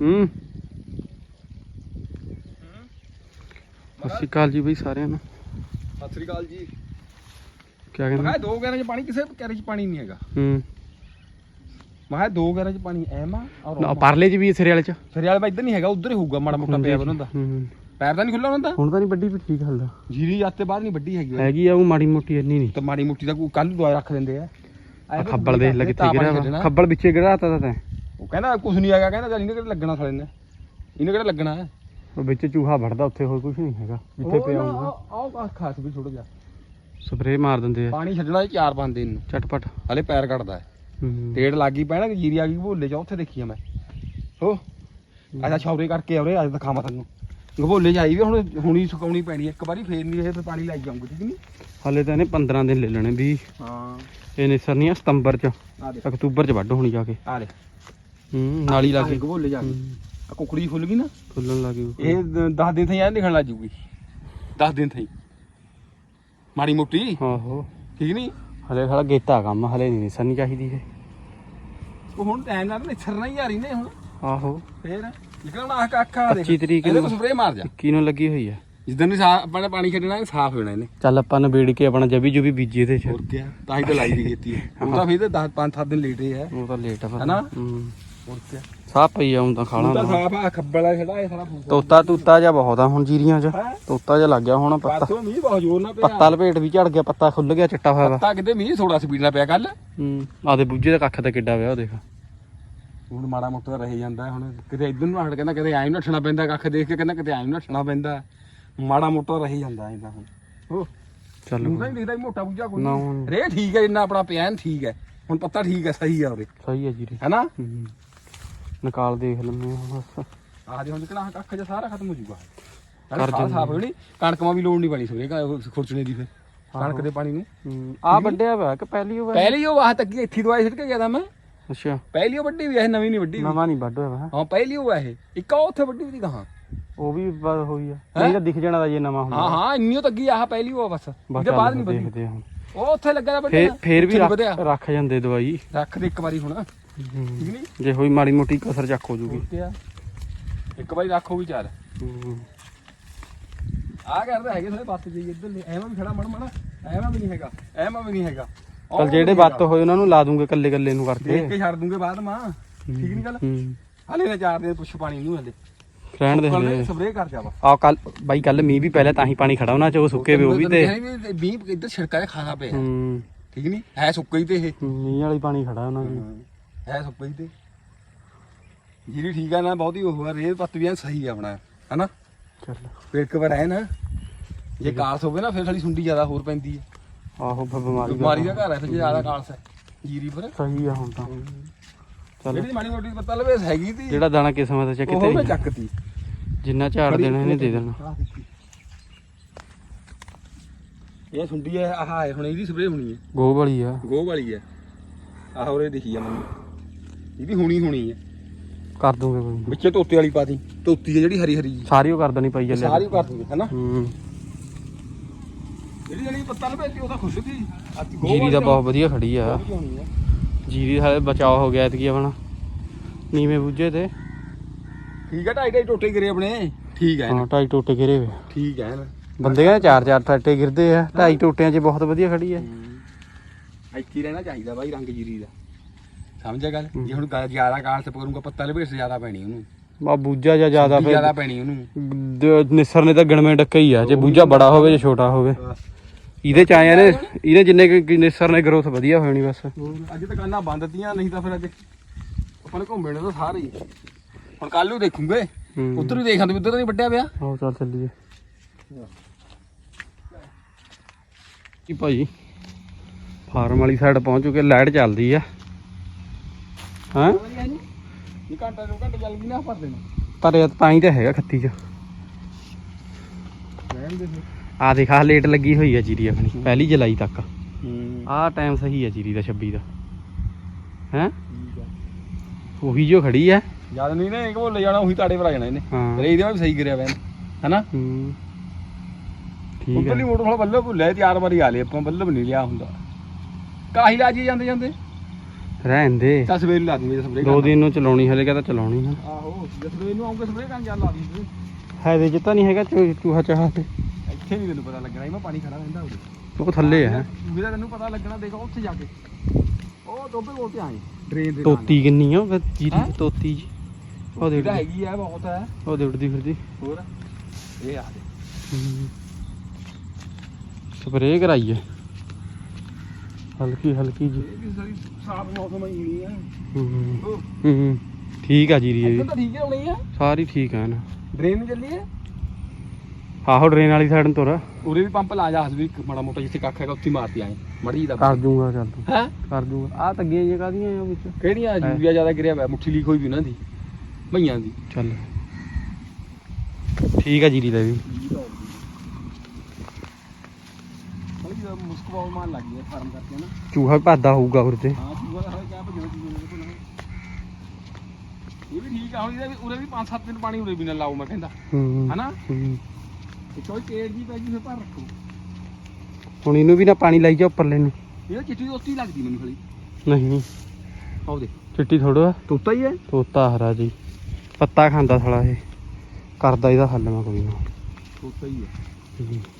ਹੂੰ। ਸਤਿ ਸ਼੍ਰੀ ਅਕਾਲ ਜੀ ਬਈ ਸਾਰਿਆਂ ਨੂੰ। ਸਤਿ ਸ੍ਰੀ ਅਕਾਲ ਜੀ। ਕੀ ਮੈਂ ਕਹਿੰਦੇ ਕਿਹਾ ਦੋ ਗੈਰਾਂ 'ਚ ਪਾਣੀ ਕਿਸੇ ਕੈਰੇ 'ਚ ਪਾਣੀ ਨਹੀਂ ਹੈਗਾ। ਹੂੰ। ਮੈਂ ਕਿਹਾ ਦੋ ਗੈਰਾਂ 'ਚ ਪਾਣੀ ਐਮ ਆ ਔਰ ਨਾ ਪਰਲੇ ਚ ਵੀ ਸਿਰੇ ਵਾਲੇ ਚ। ਫਿਰ ਵਾਲੇ ਇੱਧਰ ਨਹੀਂ ਹੈਗਾ ਉਧਰ ਹੀ ਹੋਊਗਾ ਮਾੜਾ ਮੋਟਾ ਪਿਆ ਉਹਨਾਂ ਦਾ। ਹੂੰ। ਪੈਰ ਤਾਂ ਨਹੀਂ ਖੁੱਲਾ ਉਹਨਾਂ ਦਾ ਹੁਣ ਤਾਂ ਨਹੀਂ ਵੱਡੀ ਵੀ ਠੀਕ ਹੱਲਦਾ ਜੀਰੀ ਜਾਤੇ ਬਾਅਦ ਨਹੀਂ ਵੱਡੀ ਹੈਗੀ ਉਹ। ਹੈਗੀ ਆ ਉਹ ਮਾੜੀ ਮੋਟੀ ਇੰਨੀ ਨਹੀਂ। ਤੇ ਮਾੜੀ ਮੁੱਟੀ ਦਾ ਕੋਈ ਕੱਲ ਦਵਾਈ ਰੱਖ ਦਿੰਦੇ ਆ। ਆ ਖੱਬਲ ਦੇਖ ਲੈ ਕਿੱਥੇ ਗਿਰਿਆ ਵਾ। ਖੱਬਲ ਵਿੱਚੇ ਗਿਰਾਤਾ ਤਾਂ ਤੈਂ। ਉਹ ਕਹਿੰਦਾ ਕੁਝ ਨਹੀਂ ਹੈਗਾ ਕਹਿੰਦਾ ਚੱਲ ਇਹਨੇ ਕਿਹੜਾ ਲੱਗਣਾ ਸਾਲੇ ਨੇ? ਇਹਨੇ ਕਿਹੜਾ ਲੱਗਣਾ ਹੈ? ਉਹ ਵਿੱਚ ਚੂਹਾ ਵੜਦਾ ਉੱਥੇ ਹੋਰ ਕੁਝ ਨਹੀਂ ਹੈਗਾ ਜਿੱਥੇ ਪਿਆ ਹੁੰਦਾ ਆਹ ਆਹ ਖਾਸ ਵੀ ਛੋੜ ਗਿਆ ਸਪਰੇਅ ਮਾਰ ਦਿੰਦੇ ਆ। ਪਾਣੀ ਛੱਡਣਾ ਇਹ ਚਾਰ ਪਾਉਂਦੇ ਇਹਨੂੰ। ਚਟਪਟ ਹਲੇ ਪੈਰ ਕੱਢਦਾ ਹੈ। ਹੂੰ ਲੱਗੀ ਪੈਣਾ ਜੀਰੀ ਆ ਗਈ ਭੋਲੇ ਚ ਉੱਥੇ ਦੇਖੀ ਆ ਮੈਂ। ਹੋ ਅੱਛਾ ਛੌਰੇ ਕਰਕੇ ਆਉਰੇ ਅੱਜ ਦਿਖਾਵਾਂ ਤੈਨੂੰ। ਗਭੋਲੇ ਚ ਆਈ ਵੀ ਹੁਣ ਹੁਣੀ ਸੁਕਾਉਣੀ ਪੈਣੀ ਹੈ। ਇੱਕ ਵਾਰੀ ਫੇਰ ਨਹੀਂ ਇਹ ਤੇ ਪਾਣੀ ਲਾਈ ਜਾਊਂਗਾ ਠੀਕ ਨਹੀਂ ਹਲੇ ਤਾਂ ਇਹਨੇ 15 ਦਿਨ ਲੈ ਲੈਣੇ ਵੀ ਹਾਂ। ਇਹ ਨਿਸਰਨੀਆਂ ਸਤੰਬਰ ਚ ਆ ਦੇ ਅਕਤੂਬਰ ਚ ਵੱਢ ਹੋਣੀ ਜਾ ਕੇ। ਆ ਦੇ ਹੂੰ ਨਾਲੀ ਲਾ ਕੇ। ਗਭੋਲੇ ਜਾ ਕੇ। ਆ ਕੁਕੜੀ ਫੁੱਲ ਗਈ ਨਾ। ਫੁੱਲਣ ਲੱਗੀ ਇਹ 10 ਦਿਨ ਥਈ ਐ ਦਿਖਣ ਲੱਗ ਜੂਗੀ। 10 ਦਿਨ ਥਈ। ਮਾੜੀ ਮੋਟੀ। ਆਹੋ। ਠੀਕ ਨਹੀਂ ਹਲੇ ਸਾਲਾ ਗੇਤਾ ਕੰਮ ਹਲੇ ਨਹੀਂ ਨਿਸਰਨੀ ਚਾਹੀਦੀ ਇਹ। ਉਹ ਹੁਣ ਟਾਈਮ ਨਾਲ ਨਿਛਰਨਾ ਹੀ ਆ ਰਹੀ ਨੇ ਹੁਣ। ਆਹੋ। ਫੇਰ ਨਿਕਲਣਾ ਆਹ ਅੱਖਾਂ ਦੇ 25 ਤਰੀਕ ਨੂੰ। ਕੋ ਸਪਰੇ ਮਾਰ ਜਾ। 21 ਨੂੰ ਲੱਗੀ ਹੋਈ ਆ। ਜਿੱਦਣ ਨੂੰ ਸਾਫ਼ ਆਪਾਂ ਨੇ ਪਾਣੀ ਛੱਡਣਾ ਸਾਫ਼ ਹੋ ਜਾਣਾ ਇਹਨੇ। ਚੱਲ ਆਪਾਂ ਨਵੇੜ ਕੇ ਆਪਣਾ ਜਬੀ ਜੁਬੀ ਬੀਜੀ ਇਹਦੇ ਚ। ਹੋਰ ਕੀ ਤਾਂ ਹੀ ਤਾਂ ਲਾਈ ਦੀ ਕੀਤੀ ਹੈ ਉਹ ਤਾਂ ਫਿਰ 10 5 7 ਦਿਨ ਲੇਟੇ ਹੈ ਉਹ ਤਾਂ ਲੇਟ ਆ ਹਨਾ? ਹੋਰ ਕੀ ਸਾਹ ਪਈ ਤਾਂ ਖਾਣਾ ਤਾਂ ਨਾ। ਸਾਫ਼ ਆ ਖੱਬਲ ਆ ਖੜਾ ਇਹ ਸਾਰਾ ਫੂਕਾ ਤੋਤਾ ਤੂਤਾ ਜਿਹਾ ਬਹੁਤ ਆ ਹੁਣ ਜੀਰੀਆਂ 'ਚ। ਹੈ? ਤੋਤਾ ਜਿਹਾ ਲੱਗ ਗਿਆ ਹੁਣ ਪੱਤਾ। ਪਾਸੋਂ ਮੀਂਹ ਬਹੁਤ ਜ਼ੋਰ ਨਾਲ ਪਿਆ। ਪੱਤਾ ਲਪੇਟ ਵੀ ਝੜ ਗਿਆ ਪੱਤਾ ਖੁੱਲ ਗਿਆ ਚਿੱਟਾ ਹੋਇਆ ਵਾ। ਪੱਤਾ ਕਿਤੇ ਮੀਂਹ ਥੋੜਾ ਸਪੀਡ ਨਾਲ ਪਿਆ ਕੱਲ ਹੂੰ ਆਦੇ ਬੁੱਝੇ ਦਾ ਕੱਖ ਤੇ ਕਿੱਡਾ ਵਿਆ ਉਹ ਦੇਖ। ਹੁਣ ਮਾੜਾ ਮੋਟਾ ਤਾਂ ਰਹਿ ਜਾਂਦਾ ਹੁਣ ਕਿਤੇ ਇਧਰ ਨੂੰ ਹਟ ਕਹਿੰਦਾ ਕਿਤੇ ਐਂ ਨੂੰ ਨੱਠਣਾ ਪੈਂਦਾ ਕੱਖ ਦੇਖ ਕੇ ਕਹਿੰਦਾ ਕਿਤੇ ਐਂ ਨੂੰ ਨੱਠਣਾ ਪੈਂਦਾ। ਮਾੜਾ ਮੋਟਾ ਰਹਿ ਜਾਂਦਾ ਐਂ ਤਾਂ ਹੁਣ। ਉਹ ਚੱਲ ਹੁਣ ਤਾਂ ਨਹੀਂ ਦਿਖਦਾ ਵੀ ਮੋਟਾ ਬੁੱਝਾ ਕੋਈ। ਨਾ। ਹੁਣ। ਰੇ ਠੀਕ ਹੈ ਜਿੰਨਾ ਆਪਣਾ ਪਿਆ ਐਨ ਠੀਕ ਹੈ। ਹੁਣ ਪੱਤਾ ਠੀਕ ਹੈ ਸਹੀ ਆ ਉਰੇ। ਸਹੀ ਆ ਜੀਰੀ ਹੈਨਾ ਹੂੰ। ਨਿਕਾਲ ਦੇਖ ਲੈਂਦੇ ਆ ਬਸ ਆਹ ਜੇ ਹੁਣ ਨਿਕਣਾ ਕੱਖ ਜਿਹਾ ਸਾਰਾ ਖਤਮ ਹੋ ਜਾਊਗਾ। ਕਰ ਦਿੰਦੇ ਸਾਫ਼ ਹੋਣੀ ਕਣਕ ਮਾ ਵੀ ਲੋੜ ਨਹੀਂ ਪੈਣੀ ਸਵੇਰੇ ਖੁਰਚਣੇ ਦੀ ਫਿਰ ਕਣਕ ਦੇ ਪਾਣੀ ਨੂੰ। ਹੂੰ ਆ ਵੱਡਿਆ ਵਾ ਕਿ ਪਹਿਲੀ ਉਹ ਪਹਿਲੀ ਉਹ ਆਹ ਤੱਕ ਇੱਥੀ ਦਵਾਈ ਸਿੱਟ ਕੇ ਗਿਆ ਤਾਂ ਮੈਂ। ਅੱਛਾ। ਪਹਿਲੀ ਉਹ ਵੱਡੀ ਵੀ ਹੈ ਨਵੀਂ ਨਹੀਂ ਵੱਡੀ। ਨਵਾਂ ਨਹੀਂ ਵੱਡ ਵਾ। ਹਾਂ ਪਹਿਲੀ ਉਹ ਹੈ ਇਹ। ਇੱਕ ਉੱਥੇ ਵੱਡੀ ਵੀ ਕਹਾਂ ਉਹ ਵੀ ਬਸ ਹੋਈ ਆ। ਨਹੀਂ ਤਾਂ ਦਿਖ ਜਾਣਾ ਦਾ ਜੇ ਨਵਾਂ ਹੁੰਦਾ। ਹਾਂ ਹਾਂ ਇੰਨੀ ਉਹ ਤੱਗੀ ਆਹ ਪਹਿਲੀ ਉਹ ਬਸ। ਇਹਦੇ ਬਾਅਦ ਨਹੀਂ ਦੇਖਦੇ ਹੁਣ। ਉਹ ਉੱਥੇ ਲੱਗਾ ਦਾ ਵੱਡਾ ਫੇਰ ਵੀ ਰੱਖ ਜਾਂਦੇ ਦਵਾਈ। ਰੱਖ ਦੇ ਇੱਕ ਵਾਰੀ ਹੁਣ। ਠੀਕ ਹੂੰ। ਨਹੀਂ ਜੇ ਹੋਈ ਮਾੜੀ ਮੋਟੀ ਕਸਰ ਚੱਕ ਹੋ ਜੂਗੀ। ਇੱਕ ਵਾਰੀ ਰੱਖੋ ਵੀ ਚੱਲ। ਆ ਕਰਦਾ ਹੈਗੇ ਸਾਰੇ ਬੱਤ ਜੀ ਇੱਧਰ ਨੇ। ਐਵੇਂ ਵੀ ਖੜਾ ਮੜ ਮੜ ਐਵੇਂ ਵੀ ਨਹੀਂ ਹੈਗਾ ਐਵੇਂ ਵੀ ਨਹੀਂ ਹੈਗਾ। ਚੱਲ ਜਿਹੜੇ ਹੈਗਾ। ਹੋਏ ਉਹਨਾਂ ਨੂੰ ਲਾ ਦੂੰਗੇ ਕੱਲੇ ਕੱਲੇ ਨੂੰ ਕਰਕੇ। ਦੇਖ ਕੇ ਛੱਡ ਦੂੰਗੇ ਬਾਅਦ ਮਾਂ। ਠੀਕ ਨਹੀਂ ਗੱਲ? ਹਲੇ ਨਾ ਚਾਰ ਦੇ ਪੁੱਛ ਪਾਣੀ ਨੂੰ ਹਲੇ। ਰਹਿਣ ਦੇ ਹਲੇ। ਸਪਰੇਅ ਕਰ ਜਾ ਬਸ ਆ ਕੱਲ ਬਾਈ ਕੱਲ ਮੀਂਹ ਵੀ ਪਹਿਲਾਂ ਤਾਂ ਹੀ ਪਾਣੀ ਖੜਾ ਉਹਨਾਂ ਚ ਉਹ ਸੁੱਕੇ ਵੇ ਉਹ ਵੀ ਤੇ। ਵੀ ਇੱਧਰ ਛਿੜਕਾ ਖਾਣਾ ਪਿਆ। ਠੀਕ ਨਹੀਂ ਹੈ ਸੁੱਕਾ ਹੀ ਤੇ ਇਹ। ਮੀਂਹ ਵਾਲੀ ਪਾਣੀ ਖੜਾ ਉਹਨਾਂ ਦੀ ਹੈ ਸੁੱਕਾ ਤੇ। ਜਿਹੜੀ ਠੀਕ ਆ ਨਾ ਬਹੁਤੀ ਉਹ ਆ ਰੇਹ ਪੱਤ ਵੀ ਐਨ ਸਹੀ ਆ ਆਪਣਾ ਹਨਾ? ਚੱਲ। ਫਿਰ ਇੱਕ ਵਾਰ ਹੈ ਨਾ ਜੇ ਕਾਲਸ ਹੋਵੇ ਨਾ ਫਿਰ ਸਾਡੀ ਸੁੰਡੀ ਜ਼ਿਆਦਾ ਹੋਰ ਪੈਂਦੀ ਹੈ ਆਹੋ ਫਿਰ ਬਿਮਾਰੀ ਦਾ ਬਿਮਾਰੀ ਦਾ ਘਰ ਹੈ ਫਿਰ ਜ਼ਿਆਦਾ ਕਾਲਸ ਹੈ ਜੀਰੀ ਪਰ। ਸਹੀ ਆ ਹੁਣ ਤਾਂ। ਚੱਲ। ਜਿਹੜੀ ਮਾੜੀ ਮੋਟੀ ਪੱਤਾ ਲਵੇ ਹੈਗੀ ਤੀ। ਜਿਹੜਾ ਦਾਣਾ ਕਿਸਮਤ ਚ ਉਹ ਕਿਤੇ ਮੈਂ। ਚੱਕਤੀ। ਜਿੰਨਾ ਝਾੜ ਦੇਣਾ ਇਹਨੇ ਦੇ ਦੇਣਾ। ਆਹ ਦੇਖੀ। ਇਹ ਸੁੰਡੀ ਹੈ ਆਹ ਹੈ ਹੁਣ ਇਹਦੀ ਸਪਰੇਅ ਹੋਣੀ ਹੈ ਗੋਹ ਵਾਲੀ ਆ। ਗੋਹ ਵਾਲੀ ਹੈ ਆਹ ਉਰੇ ਦਿਖੀ ਆ ਮੈਨੂੰ ਇਹਦੀ ਹੋਣੀ ਹੋਣੀ ਹੈ। ਕਰ ਦੂੰਗੇ ਕੋਈ ਨੀ। ਵਿੱਚੇ ਤੋਤੇ ਵਾਲੀ ਪਾਤੀ ਤੋਤੀ ਹੈ ਜਿਹੜੀ ਹਰੀ ਹਰੀ ਜੀ। ਸਾਰੀ ਉਹ ਕਰ ਦੇਣੀ ਪਈ ਚੱਲੇ ਸਾਰੀ ਕਰ ਦੂੰਗੇ ਹੈਨਾ? ਹੂੰ। ਜਿਹੜੀ ਜਿਹੜੀ ਪੱਤਾ ਲਵੇ ਤੀ ਉਹਦਾ ਖੁਸ਼ ਦੀ ਅੱਜ ਗੋਹ ਜੀਰੀ ਦਾ ਬਹੁਤ ਵਧੀਆ ਖੜੀ ਆ। ਵਧੀਆ ਹੋਣੀ ਹੈ ਜੀਰੀ ਹਾਲੇ ਬਚਾਅ ਹੋ ਗਿਆ ਇਤਕੀ ਆਪਣਾ। ਨੀਵੇਂ ਬੁੱਝੇ ਤੇ। ਠੀਕ ਹੈ ਢਾਈ ਢਾਈ ਟੋਟੇ ਗਿਰੇ ਆਪਣੇ। ਠੀਕ ਹੈ ਹਾਂ ਢਾਈ ਟੋਟੇ ਗਿਰੇ ਵੇ। ਠੀਕ ਹੈ ਨਾ ਬੰਦੇ ਕਹਿੰਦੇ ਚਾਰ ਚਾਰ ਟਾਟੇ ਗਿਰਦੇ ਆ। ਢਾਈ ਟੋਟਿਆਂ 'ਚ ਬਹੁਤ ਵਧੀਆ ਖੜੀ ਆ। ਇੱਥੇ ਹੀ ਰਹਿਣਾ ਚਾਹੀਦਾ ਬਾਈ ਰੰਗ ਜੀਰੀ ਦਾ। ਸਮਝਿਆ ਗੱਲ ਜੇ ਹੁਣ ਜ਼ਿਆਦਾ ਕਾਲ ਤੇ ਕਰੂੰਗਾ ਪੱਤਾ ਲਵੇਟ ਜ਼ਿਆਦਾ ਪੈਣੀ ਉਹਨੂੰ। ਆ ਬੂਝਾ ਜਾਂ ਜ਼ਿਆਦਾ ਫਿਰ ਜ਼ਿਆਦਾ ਪੈਣੀ ਉਹਨੂੰ। ਨਿਸਰ ਨੇ ਤਾਂ ਗਣਵੇਂ ਡੱਕਾ ਹੀ ਆ। ਜੇ ਬੂਝਾ ਬੜਾ ਹੋਵੇ ਜਾਂ ਛੋਟਾ ਹੋਵੇ। ਇਹਦੇ ਚ ਆਏ ਨੇ ਇਹਦੇ ਜਿੰਨੇ ਕੁ ਨਿਸਰ ਨੇ ਗਰੋਥ ਵਧੀਆ ਹੋਣੀ ਬਸ। ਅੱਜ ਦੁਕਾਨਾਂ ਬੰਦ ਤੀਆਂ ਨਹੀਂ ਤਾਂ ਫਿਰ ਅੱਜ ਆਪਾਂ ਨੇ ਘੁੰਮੇ ਨੇ ਤਾਂ ਸਾਰੇ ਹੀ। ਹੁਣ ਕੱਲ ਨੂੰ ਦੇਖੂਗੇ। ਹੂੰ। ਉਧਰ ਵੀ ਉਧਰ ਤਾਂ ਨਹੀਂ ਵੱਡਿਆ ਪਿਆ। ਆਓ ਚੱਲ ਚੱਲੀਏ। ਕੀ ਭਾਈ ਫਾਰਮ ਵਾਲੀ ਸਾਈਡ ਪਹੁੰਚ ਚੁੱਕੇ ਲਾਈਟ ਚੱਲਦੀ ਆ। ਹਾਂ? ਇਹ ਘੰਟਾ ਦੋ ਘੰਟੇ ਚੱਲ ਗਈ ਨਾ ਭਰ ਦੇਣਾ ਪਰ ਇਹ ਤਾਂ ਹੀ ਤਾਂ ਹੈਗਾ ਖੱਤੀ ਚ। ਰਹਿਣ ਦੇ ਆ ਦੇਖਾ ਲੇਟ ਲੱਗੀ ਹੋਈ ਆ ਜੀਰੀ ਆਪਣੀ ਪਹਿਲੀ ਜੁਲਾਈ ਤੱਕ। ਹੂੰ ਆਹ ਟਾਈਮ ਸਹੀ ਆ ਜੀਰੀ ਦਾ 26 ਦਾ। ਹੈ? ਉਹੀ ਜੋ ਖੜੀ ਆ। ਜਦ ਨਹੀਂ ਨਾ ਇਹ ਭੁੱਲ ਜਾਣਾ ਉਹੀ ਤਾੜੇ ਪਰ ਆ ਜਾਣਾ ਇਹਨੇ। ਹਾਂ। ਰੇ ਇਹਦੇ ਵੀ ਸਹੀ ਕਰਿਆ ਵੈਨ ਹੈਨਾ? ਹੂੰ। ਠੀਕ ਉਧਰਲੀ ਆ ਮੋਟਰ ਵਾਲਾ ਬੱਲਬ ਭੁੱਲਿਆ ਤਿਆਰ ਵਾਰੀ ਆ ਲਏ ਆਪਾਂ ਬੱਲਬ ਨਹੀਂ ਲਿਆ ਹੁੰਦਾ। ਕਾਹੀ ਲਾਜੀ ਜਾਂਦੇ ਜਾਂਦੇ ਰਹਿਣ ਦੇ। ਤਾਂ ਸਵੇਰ ਲਾ ਦੂੰਗੇ ਸਪਰੇ ਦੋ ਦਿਨ ਨੂੰ ਚਲਾਉਣੀ ਹਲੇ ਕਹਿੰਦਾ ਚਲਾਉਣੀ ਹੈ ਆਹੋ ਜੇ ਸਵੇਰ ਨੂੰ ਆਉਂਗੇ ਸਪਰੇ ਕਰਨ ਚੱਲ ਲਾ ਦੀ ਹੈ ਦੇ ਚ ਤਾਂ ਨਹੀਂ ਹੈਗਾ ਚੂ- ਚੂਹਾ ਚਾਹਾ ਤੇ। ਇੱਥੇ ਨਹੀਂ ਤੈਨੂੰ ਪਤਾ ਲੱਗਣਾ ਇਹ ਮੈਂ ਪਾਣੀ ਖੜਾ ਰਹਿੰਦਾ ਉਰੇ। ਉਹ ਥੱਲੇ ਆ। ਉਹਦਾ ਤੈਨੂੰ ਪਤਾ ਲੱਗਣਾ ਦੇਖੋ ਉੱਥੇ ਜਾ ਕੇ। ਉਹ ਦੋਬੇ ਕੋਲ ਤੇ ਆਏ। ਡਰੇਨ ਦੇ ਤੋਤੀ ਕਿੰਨੀ ਆ ਉਹ ਫਿਰ ਜੀਰੀ ਹੈਂ? ਤੋਤੀ ਜੀ। ਉਹ ਦੇ ਉਹਦਾ ਹੈਗੀ ਆ ਬਹੁਤ ਹੈ। ਉਹ ਦੇ ਉੱਡਦੀ ਫਿਰਦੀ। ਹੋਰ? ਇਹ ਆ। ਦੇ ਸਪਰੇਅ ਕਰਾਈ ਹੈ ਹਲਕੀ ਹਲਕੀ ਜੀ। ਇਹ ਵੀ ਸਾਰੀ ਸਾਫ਼ ਮੌਸਮ ਹੀ ਨਹੀਂ ਆ। ਹੂੰ। ਉਹ ਹੂੰ ਠੀਕ ਆ ਜੀਰੀ ਇਹ ਇੱਧਰ ਵੀ ਤਾਂ ਠੀਕ ਹੀ ਹੋਣੀ ਆ। ਸਾਰੀ ਠੀਕ ਆ ਨਾ। ਡਰੇਨ ਨੂੰ ਚੱਲੀਏ ਆਹੋ ਡਰੇਨ ਵਾਲੀ ਸਾਈਡ ਨੂੰ ਤੁਰ। ਉਰੇ ਵੀ ਪੰਪ ਲਾ ਜਾ ਹਸ ਵੀ ਇੱਕ ਮਾੜਾ ਮੋਟਾ ਜਿੱਥੇ ਕੱਖ ਹੈਗਾ ਉੱਥੇ ਮਾਰਤੀ ਆਏ। ਮੜੀ ਦਾ ਕਰ ਦੂੰਗਾ ਚੱਲ ਤੂੰ। ਹੈ? ਕਰ ਦੂੰਗਾ। ਆ ਤੱਗੀਆਂ ਜੇ ਕਾਦੀਆਂ ਆ ਵਿੱਚ? ਕਿਹੜੀਆਂ? ਯੂਰੀਆ ਜ਼ਿਆਦਾ ਗਿਰਿਆ ਹੋਇਆ ਮੁੱਠੀ ਲੀਕ ਹੋਈ ਵੀ ਉਹਨਾਂ ਦੀ ਭਈਆਂ ਦੀ। ਚੱਲ। ਠੀਕ ਆ ਜੀਰੀ ਦਾ ਵੀ ਬੜੀ ਦਾ ਮੁਸਕਵਾਉ ਮਾਰ ਲੱਗ ਗਿਆ ਫਾਰਮ ਕਰਕੇ ਨਾ ਚੂਹਾ ਭੱਦਾ ਹੋਊਗਾ ਉਰ ਤੇ। ਹਾਂ ਚੂਹਾ ਦਾ ਹਾਲੇ ਕਿਆ ਭਜਣਾ ਚੂਹੇ ਦੇ ਕੋਲ ਇਹ ਵੀ ਠੀਕ ਆ ਹੁਣ ਇਹਦਾ ਵੀ ਉਰੇ ਵੀ 5-7 ਦਿਨ ਪਾਣੀ ਉਰੇ ਵੀ ਨਾ ਲਾਓ ਮੈਂ ਕਹਿੰਦਾ। ਹੂੰ ਹਨਾ? ਹੂੰ। ਤੇ ਕੋਈ ਕੇੜ ਦੀ ਪੈ ਗਈ ਫਿਰ ਭਰ ਰੱਖੋ। ਹੁਣ ਇਹਨੂੰ ਵੀ ਨਾ ਪਾਣੀ ਲਾਈ ਜਾ ਉੱਪਰਲੇ ਨੂੰ। ਇਹ ਚਿੱਟੀ ਉੱਤੀ ਲੱਗਦੀ ਮੈਨੂੰ ਖਲੀ ਨਹੀਂ। ਆਓ ਦੇ ਚਿੱਟੀ ਥੋੜਾ ਤੋਤਾ ਹੀ ਹੈ? ਤੋਤਾ ਹਰਾ ਜੀ। ਪੱਤਾ ਖਾਂਦਾ ਸਾਲਾ ਇਹ। ਕਰਦਾ ਇਹਦਾ ਹੱਲ ਮੈਂ ਕੋਈ ਨਾ। ਤੋਤਾ ਹੀ ਹੈ। ਹੂੰ।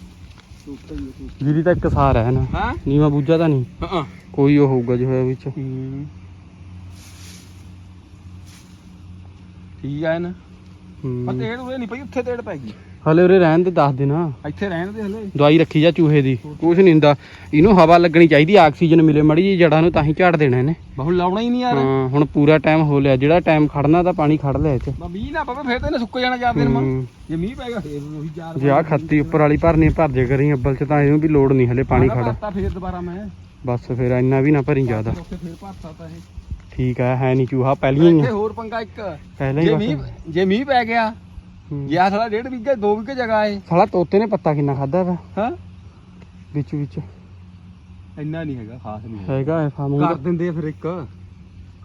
ਜੀਰੀ ਤਾਂ ਇੱਕ ਸਾਰ ਹੈ ਨਾ। ਹਾਂ? ਨੀਵਾ ਬੂਝਾ ਤਾਂ ਨਹੀਂ। ਹਾਂ। ਕੋਈ ਉਹ ਹੋਊਗਾ ਜੋ ਹੋਇਆ ਵਿੱਚ। ਠੀਕ ਆ ਨਾ। ਪਰ ਹੂੰ। ਤੇੜ ਉਰੇ ਨਹੀਂ ਪਈ ਉੱਥੇ ਤੇੜ ਪੈ ਗਈ। ਹਲੇ ਉਰੇ ਰਹਿਣ ਦੇ ਦੱਸ ਦੇਣਾ ਇੱਥੇ ਰਹਿਣ ਦੇ ਹਲੇ। ਦਵਾਈ ਰੱਖੀ ਜਾ ਚੂਹੇ ਦੀ ਕੁਛ ਨਹੀਂ ਹੁੰਦਾ। ਇਹਨੂੰ ਹਵਾ ਲੱਗਣੀ ਚਾਹੀਦੀ ਆਕਸੀਜਨ ਮਿਲੇ ਮੜੀ ਜੀ ਜੜਾਂ ਨੂੰ ਤਾਂ ਹੀ ਝਾੜ ਦੇਣਾ ਇਹਨੇ। ਬਹੁਤ ਲਾਉਣਾ ਹੀ ਨਹੀਂ ਯਾਰ। ਹਾਂ ਹੁਣ ਪੂਰਾ ਟਾਈਮ ਹੋ ਲਿਆ। ਜਿਹੜਾ ਟਾਈਮ ਖੜਨਾ ਤਾਂ ਪਾਣੀ ਖੜ ਲਿਆ ਬਾ ਮੀਂਹ ਨਾ ਪਵੇ ਫਿਰ ਤਾਂ ਇਹਨੇ ਸੁੱਕ ਜਾਣਾ ਚਾਰ ਦਿਨ ਮਾ। ਜੇ ਮੀਂਹ ਪੈ ਗਿਆ ਫੇਰ ਉਹੀ ਚਾਰ ਜੇ ਆ ਖੱਤੀ ਉੱਪਰ ਵਾਲੀ ਭਰਨੀ ਭਰ ਜੇ ਕਰੀ ਅੱਬਲ ਚ ਤਾਂ ਇਹਨੂੰ ਵੀ ਲੋੜ ਨਹੀਂ ਹਲੇ ਪਾਣੀ ਖੜਾ। ਭਰਤਾ ਫੇਰ ਦੁਬਾਰਾ ਮੈਂ। ਬਸ ਫਿਰ ਇੰਨਾ ਵੀ ਨਾ ਭਰੀ ਜ਼ਿਆਦਾ। ਉੱਥੇ ਫੇਰ ਭਰਤਾ ਤਾਂ ਇਹ। ਠੀਕ ਆ ਹੈ ਨਹੀਂ ਚੂਹਾ ਪਹਿਲੀਆਂ ਹੀ ਇੱਥੇ ਆ ਹੋਰ ਪੰਗਾ ਇੱਕ। ਪਹਿਲਾਂ ਹੀ ਜੇ ਬਸ। ਮੀਂਹ ਜੇ ਮੀਂਹ ਪੈ ਗਿਆ ਹੂੰ। ਜੇ ਆ ਸਾਲਾ ਡੇਢ ਵਿਗੇ ਦੋ ਵਿਗੇ ਜਗ੍ਹਾ ਏ ਸਾਲਾ ਤੋਤੇ ਨੇ ਪੱਤਾ ਕਿੰਨਾ ਖਾਦਾ ਵਾ। ਹਾਂ? ਵਿੱਚ ਵਿੱਚ। ਇੰਨਾ ਨਹੀਂ ਹੈਗਾ ਖਾਸ ਨਹੀਂ ਹੈਗਾ। ਐ ਕਰ ਦਿੰਦੇ ਆ ਫਿਰ ਇੱਕ।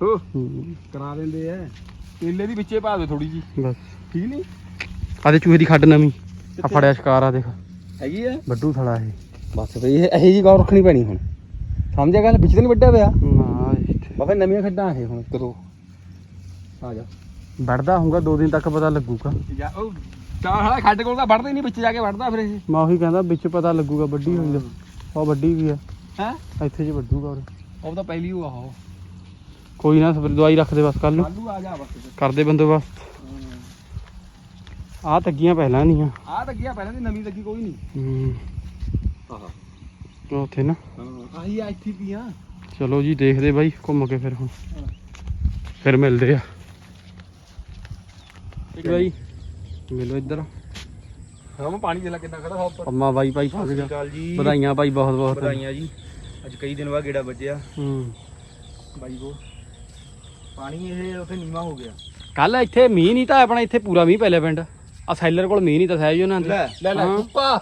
ਹੋ। ਹੂੰ, ਕਰਾ ਦਿੰਦੇ ਆ। ਕੇਲੇ ਦੀ ਵਿੱਚੇ ਪਾ ਦੇ ਥੋੜੀ ਜੀ ਬਸ। ਠੀਕ ਨਹੀਂ? ਆਦੇ ਚੂਹੇ ਦੀ ਖੱਡ ਨਵੀਂ। ਆ ਫੜਿਆ ਸ਼ਿਕਾਰ ਆ ਦੇਖ। ਹੈਗੀ ਆ? ਵੱਡੂ ਥੜਾ ਇਹ। ਬਸ ਬਈ ਇਹ ਇਹੀ ਜੀ ਗੌਰ ਰੱਖਣੀ ਪੈਣੀ ਹੁਣ। ਸਮਝਿਆ ਗੱਲ? ਵਿੱਚ ਤੇ ਨਹੀਂ ਵੱਡਿਆ ਪਿਆ ਬਾਬਾ ਨਵੀਆਂ ਖੱਡਾਂ ਇਹ ਹੁਣ ਕਦੋਂ ਆ ਜਾ। ਵੜਦਾ ਹੋਊਗਾ ਦੋ ਦਿਨ ਤੱਕ ਪਤਾ ਲੱਗੂਗਾ। ਜਾ ਉਹ ਚਾਹ ਵਾਲਾ ਖੱਡ ਕੋਲ ਤਾਂ ਵੜਦਾ ਹੀ ਨਹੀਂ ਵਿੱਚ ਜਾ ਕੇ ਵੜਦਾ ਫਿਰ ਇਹ। ਮੈਂ ਉਹੀ ਕਹਿੰਦਾ ਵਿੱਚ ਪਤਾ ਲੱਗੂਗਾ ਵੱਡੀ ਹੋਈ ਦਾ ਉਹ ਵੱਡੀ ਵੀ ਆ। ਹੈ? ਇੱਥੇ ਜੇ ਵੱਡੂਗਾ ਉਰੇ ਉਹ ਤਾਂ ਪਹਿਲੀ ਉਹ ਆਹੋ ਕੋਈ ਨਾ ਸਪਰੇ ਦਵਾਈ ਰੱਖ ਦੇ ਬਸ ਕੱਲ ਨੂੰ। ਆਲੂ ਆ ਜਾ ਬਸ। ਕਰਦੇ ਬੰਦੋਬਸਤ ਆ ਤੱਗੀਆਂ ਪਹਿਲਾਂ ਨਹੀਂ ਆ ਆ ਤਾਂ ਗਿਆ ਪਹਿਲਾਂ ਦੀ ਨਵੀਂ ਲੱਗੀ ਕੋਈ ਨਹੀਂ। ਹੂੰ। ਆਹਾ। ਉੱਥੇ ਨਾ। ਹਾਂ ਆਹੀ ਆ ਇੱਥੇ ਵੀ ਆ। ਚਲੋ ਜੀ ਦੇਖਦੇ ਬਾਈ ਘੁੰਮ ਕੇ ਫਿਰ ਹੁਣ। ਫਿਰ ਮਿਲਦੇ ਆ। ਬਾਈ ਮਿਲੋ ਇੱਧਰ। ਹਾਂ ਮੈਂ ਪਾਣੀ ਦੇ ਲਾ ਕਿੰਨਾ ਖੜਾ ਉੱਪਰ। ਅੰਮਾ ਬਾਈ ਭਾਈ ਫਸ ਗਿਆ। ਕਾਲ ਜੀ। ਵਧਾਈਆਂ ਬਾਈ ਬਹੁਤ ਬਹੁਤ। ਵਧਾਈਆਂ ਜੀ। ਅੱਜ ਕਈ ਦਿਨ ਬਾਅਦ ਗੇੜਾ ਵੱਜਿਆ। ਹੂੰ। ਬਾਈ ਕੋ ਪਾਣੀ ਇਹ ਉੱਥੇ ਨੀਵਾ ਹੋ ਗਿਆ। ਕੱਲ ਇੱਥੇ ਮੀਂਹ ਨਹੀਂ ਤਾਂ ਆਪਣਾ ਇੱਥੇ ਪੂਰਾ ਮੀਂਹ ਪੈ ਲਿਆ ਪਿੰਡ। ਆ ਸੈਲਰ ਕੋਲ ਮੀਂਹ ਨਹੀਂ ਤਾਂ ਸਹਿਜ ਉਹਨਾਂ ਦੇ ਲੈ ਲੈ ਲੈ ਹਾਂ। ਉੱਪਾ